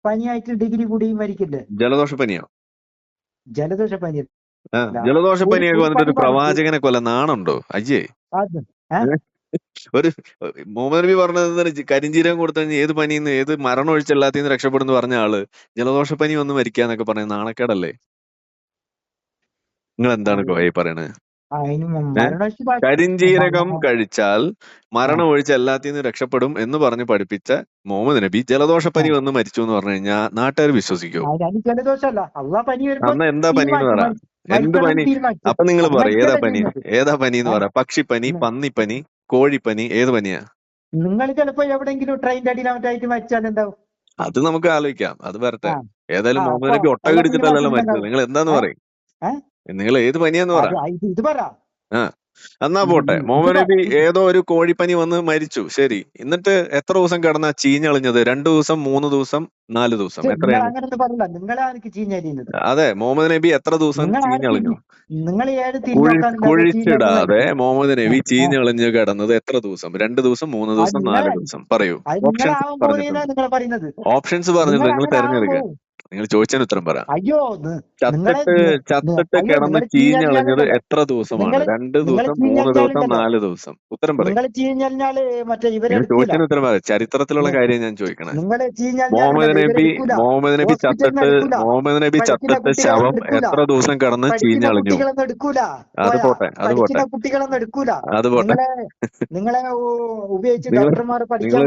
പനിയായിട്ട് ഡിഗ്രി കൂടിയും മരിക്കില്ലേ? ജലദോഷ പനിയോ? ജലദോഷ പനി. ജലദോഷ പനിയൊക്കെ വന്നിട്ട് ഒരു പ്രവാചകനെ കൊല്ല നാണുണ്ടോ അയ്യേ. ഒരു മുഹമ്മദ് നബി പറഞ്ഞത് കരിഞ്ചീരം കൊടുത്താൽ ഏത് പനിന്ന് ഏത് മരണം ഒഴിച്ച് എല്ലാത്തിന്ന് രക്ഷപ്പെടുന്നു പറഞ്ഞ ആൾ ജലദോഷ പനി വന്ന് മരിക്കാന്നൊക്കെ പറഞ്ഞ നാണക്കേടല്ലേ? നിങ്ങൾ എന്താണ് ഗോയി പറയണത് കരിഞ്ചീരകം. കഴിച്ചാൽ മരണം ഒഴിച്ച് എല്ലാത്തിന്നും രക്ഷപ്പെടും എന്ന് പറഞ്ഞ് പഠിപ്പിച്ച മുഹമ്മദ് നബി ജലദോഷപ്പനി വന്ന് മരിച്ചു എന്ന് പറഞ്ഞു കഴിഞ്ഞാൽ നാട്ടുകാർ വിശ്വസിക്കൂ? അന്ന് എന്താ പനി എന്ന് പറ? എന്ത് പനി. അപ്പൊ നിങ്ങൾ പറയും പറ ഏതാ പനി ഏതാ പനി എന്ന് പറയാ പറ? പക്ഷിപ്പനി. പന്നിപ്പനി കോഴിപ്പനി ഏത് പനിയാ? നിങ്ങൾ ചിലപ്പോ എവിടെങ്കിലും ട്രെയിന്റെ അടിയിൽ മറ്റായിട്ട് മരിച്ചാൽ എന്താവും? അത് നമുക്ക് ആലോചിക്കാം. അത് വരട്ടെ. ഏതായാലും നബി ഒട്ടക ഇടിച്ചിട്ടല്ലല്ലോ മരിച്ചത് നിങ്ങൾ എന്താന്ന്? പറയും? നിങ്ങൾ ഏത് പനിയാന്ന് പറ. ഇത് പറ. എന്നാ പോട്ടെ. മുഹമ്മദ് നബി ഏതോ ഒരു കോഴിപ്പനി വന്ന് മരിച്ചു. ശരി. എന്നിട്ട് എത്ര ദിവസം കിടന്നാ ചീഞ്ഞളിഞ്ഞത്? രണ്ടു ദിവസം മൂന്ന് ദിവസം നാല് ദിവസം? എത്രയാണ്? അതെ മുഹമ്മദ് നബി എത്ര ദിവസം ചീഞ്ഞളിഞ്ഞു? കുഴിച്ചിടാതെ മുഹമ്മദ് നബി. ചീഞ്ഞളിഞ്ഞ് കിടന്നത് എത്ര ദിവസം? രണ്ട് ദിവസം മൂന്ന് ദിവസം നാല് ദിവസം? പറയൂ. ഓപ്ഷൻസ് പറയുന്നത്? ഓപ്ഷൻസ് പറഞ്ഞിട്ടുണ്ട്. നിങ്ങൾ തെരഞ്ഞെടുക്കുക പോകും. നിങ്ങൾ ചോദിച്ചതിന് ഉത്തരം പറ. അയ്യോ ചത്തിട്ട് ചത്തിട്ട് കിടന്ന് ചീഞ്ഞളഞ്ഞത് എത്ര ദിവസമാണ്? രണ്ട് ദിവസം മൂന്ന് ദിവസം നാല് ദിവസം. ഉത്തരം പറയാം ചോദിച്ചതിന് ഉത്തരം പറ. ചരിത്രത്തിലുള്ള കാര്യം ഞാൻ ചോദിക്കണേ. മുഹമ്മദ് നബി മുഹമ്മദ് നബി ചത്തട്ട് മുഹമ്മദ് നബി ചത്തിട്ട് ശവം എത്ര ദിവസം കിടന്ന് ചീഞ്ഞളഞ്ഞു അത്. പോട്ടെ അത് പോട്ടെ. കുട്ടികളൊന്നും എടുക്കൂല. അത് പോട്ടെ. നിങ്ങളെ ഉപയോഗിച്ച് ഡോക്ടർമാർ പഠിക്കാൻ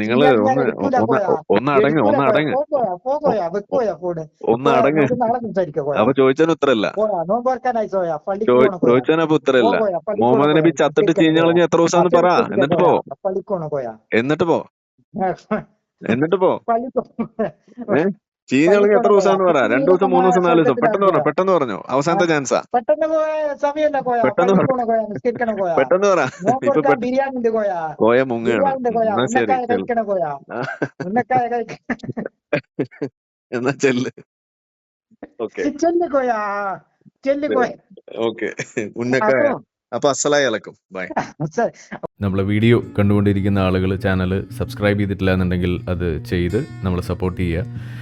നിങ്ങൾ ഒന്ന് ഒന്ന് അടങ്ങ് ഒന്ന്. അടങ്ങ്. ഒന്ന് അടങ്ങ്. അപ്പൊ ചോദിച്ചതിന് ഉത്തരല്ല പോയാ നോമ്പ് തുറക്കാനായി സോയാ പള്ളിക്ക് ചോ- പോകണം പോയാ. ചോദിച്ചതിന് അപ്പൊ ഉത്തരല്ല മുഹമ്മദ് നബി. ചത്തിട്ട് ചീഞ്ഞളിഞ്ഞ് എത്ര ദിവസം പറ. എന്നിട്ട് പോ. എന്നിട്ട് പോ. എന്നിട്ട് പോ. ഏ? എത്ര ദിവസം എന്ന് പറ. രണ്ടു ദിവസം മൂന്ന് ദിവസം നാല് ദിവസം പെട്ടെന്ന് പറഞ്ഞു പെട്ടെന്ന് പറഞ്ഞു. അവസാനത്തെ ചാൻസാ പെട്ടെന്ന് പെട്ടെന്ന് പെട്ടെന്ന് പറ. ഇപ്പൊ കോയ. മുങ്ങാണ് ശരി എന്നാ ചെല്ല്. ഓക്കെ. ഓക്കെ. ഉന്നക്കായ. അപ്പൊ അസലായി അലക്കും. ബൈ. നമ്മളെ വീഡിയോ കണ്ടുകൊണ്ടിരിക്കുന്ന ആളുകൾ ചാനൽ സബ്സ്ക്രൈബ് ചെയ്തിട്ടില്ല എന്നുണ്ടെങ്കിൽ അത് ചെയ്ത് നമ്മളെ സപ്പോർട്ട് ചെയ്യുക.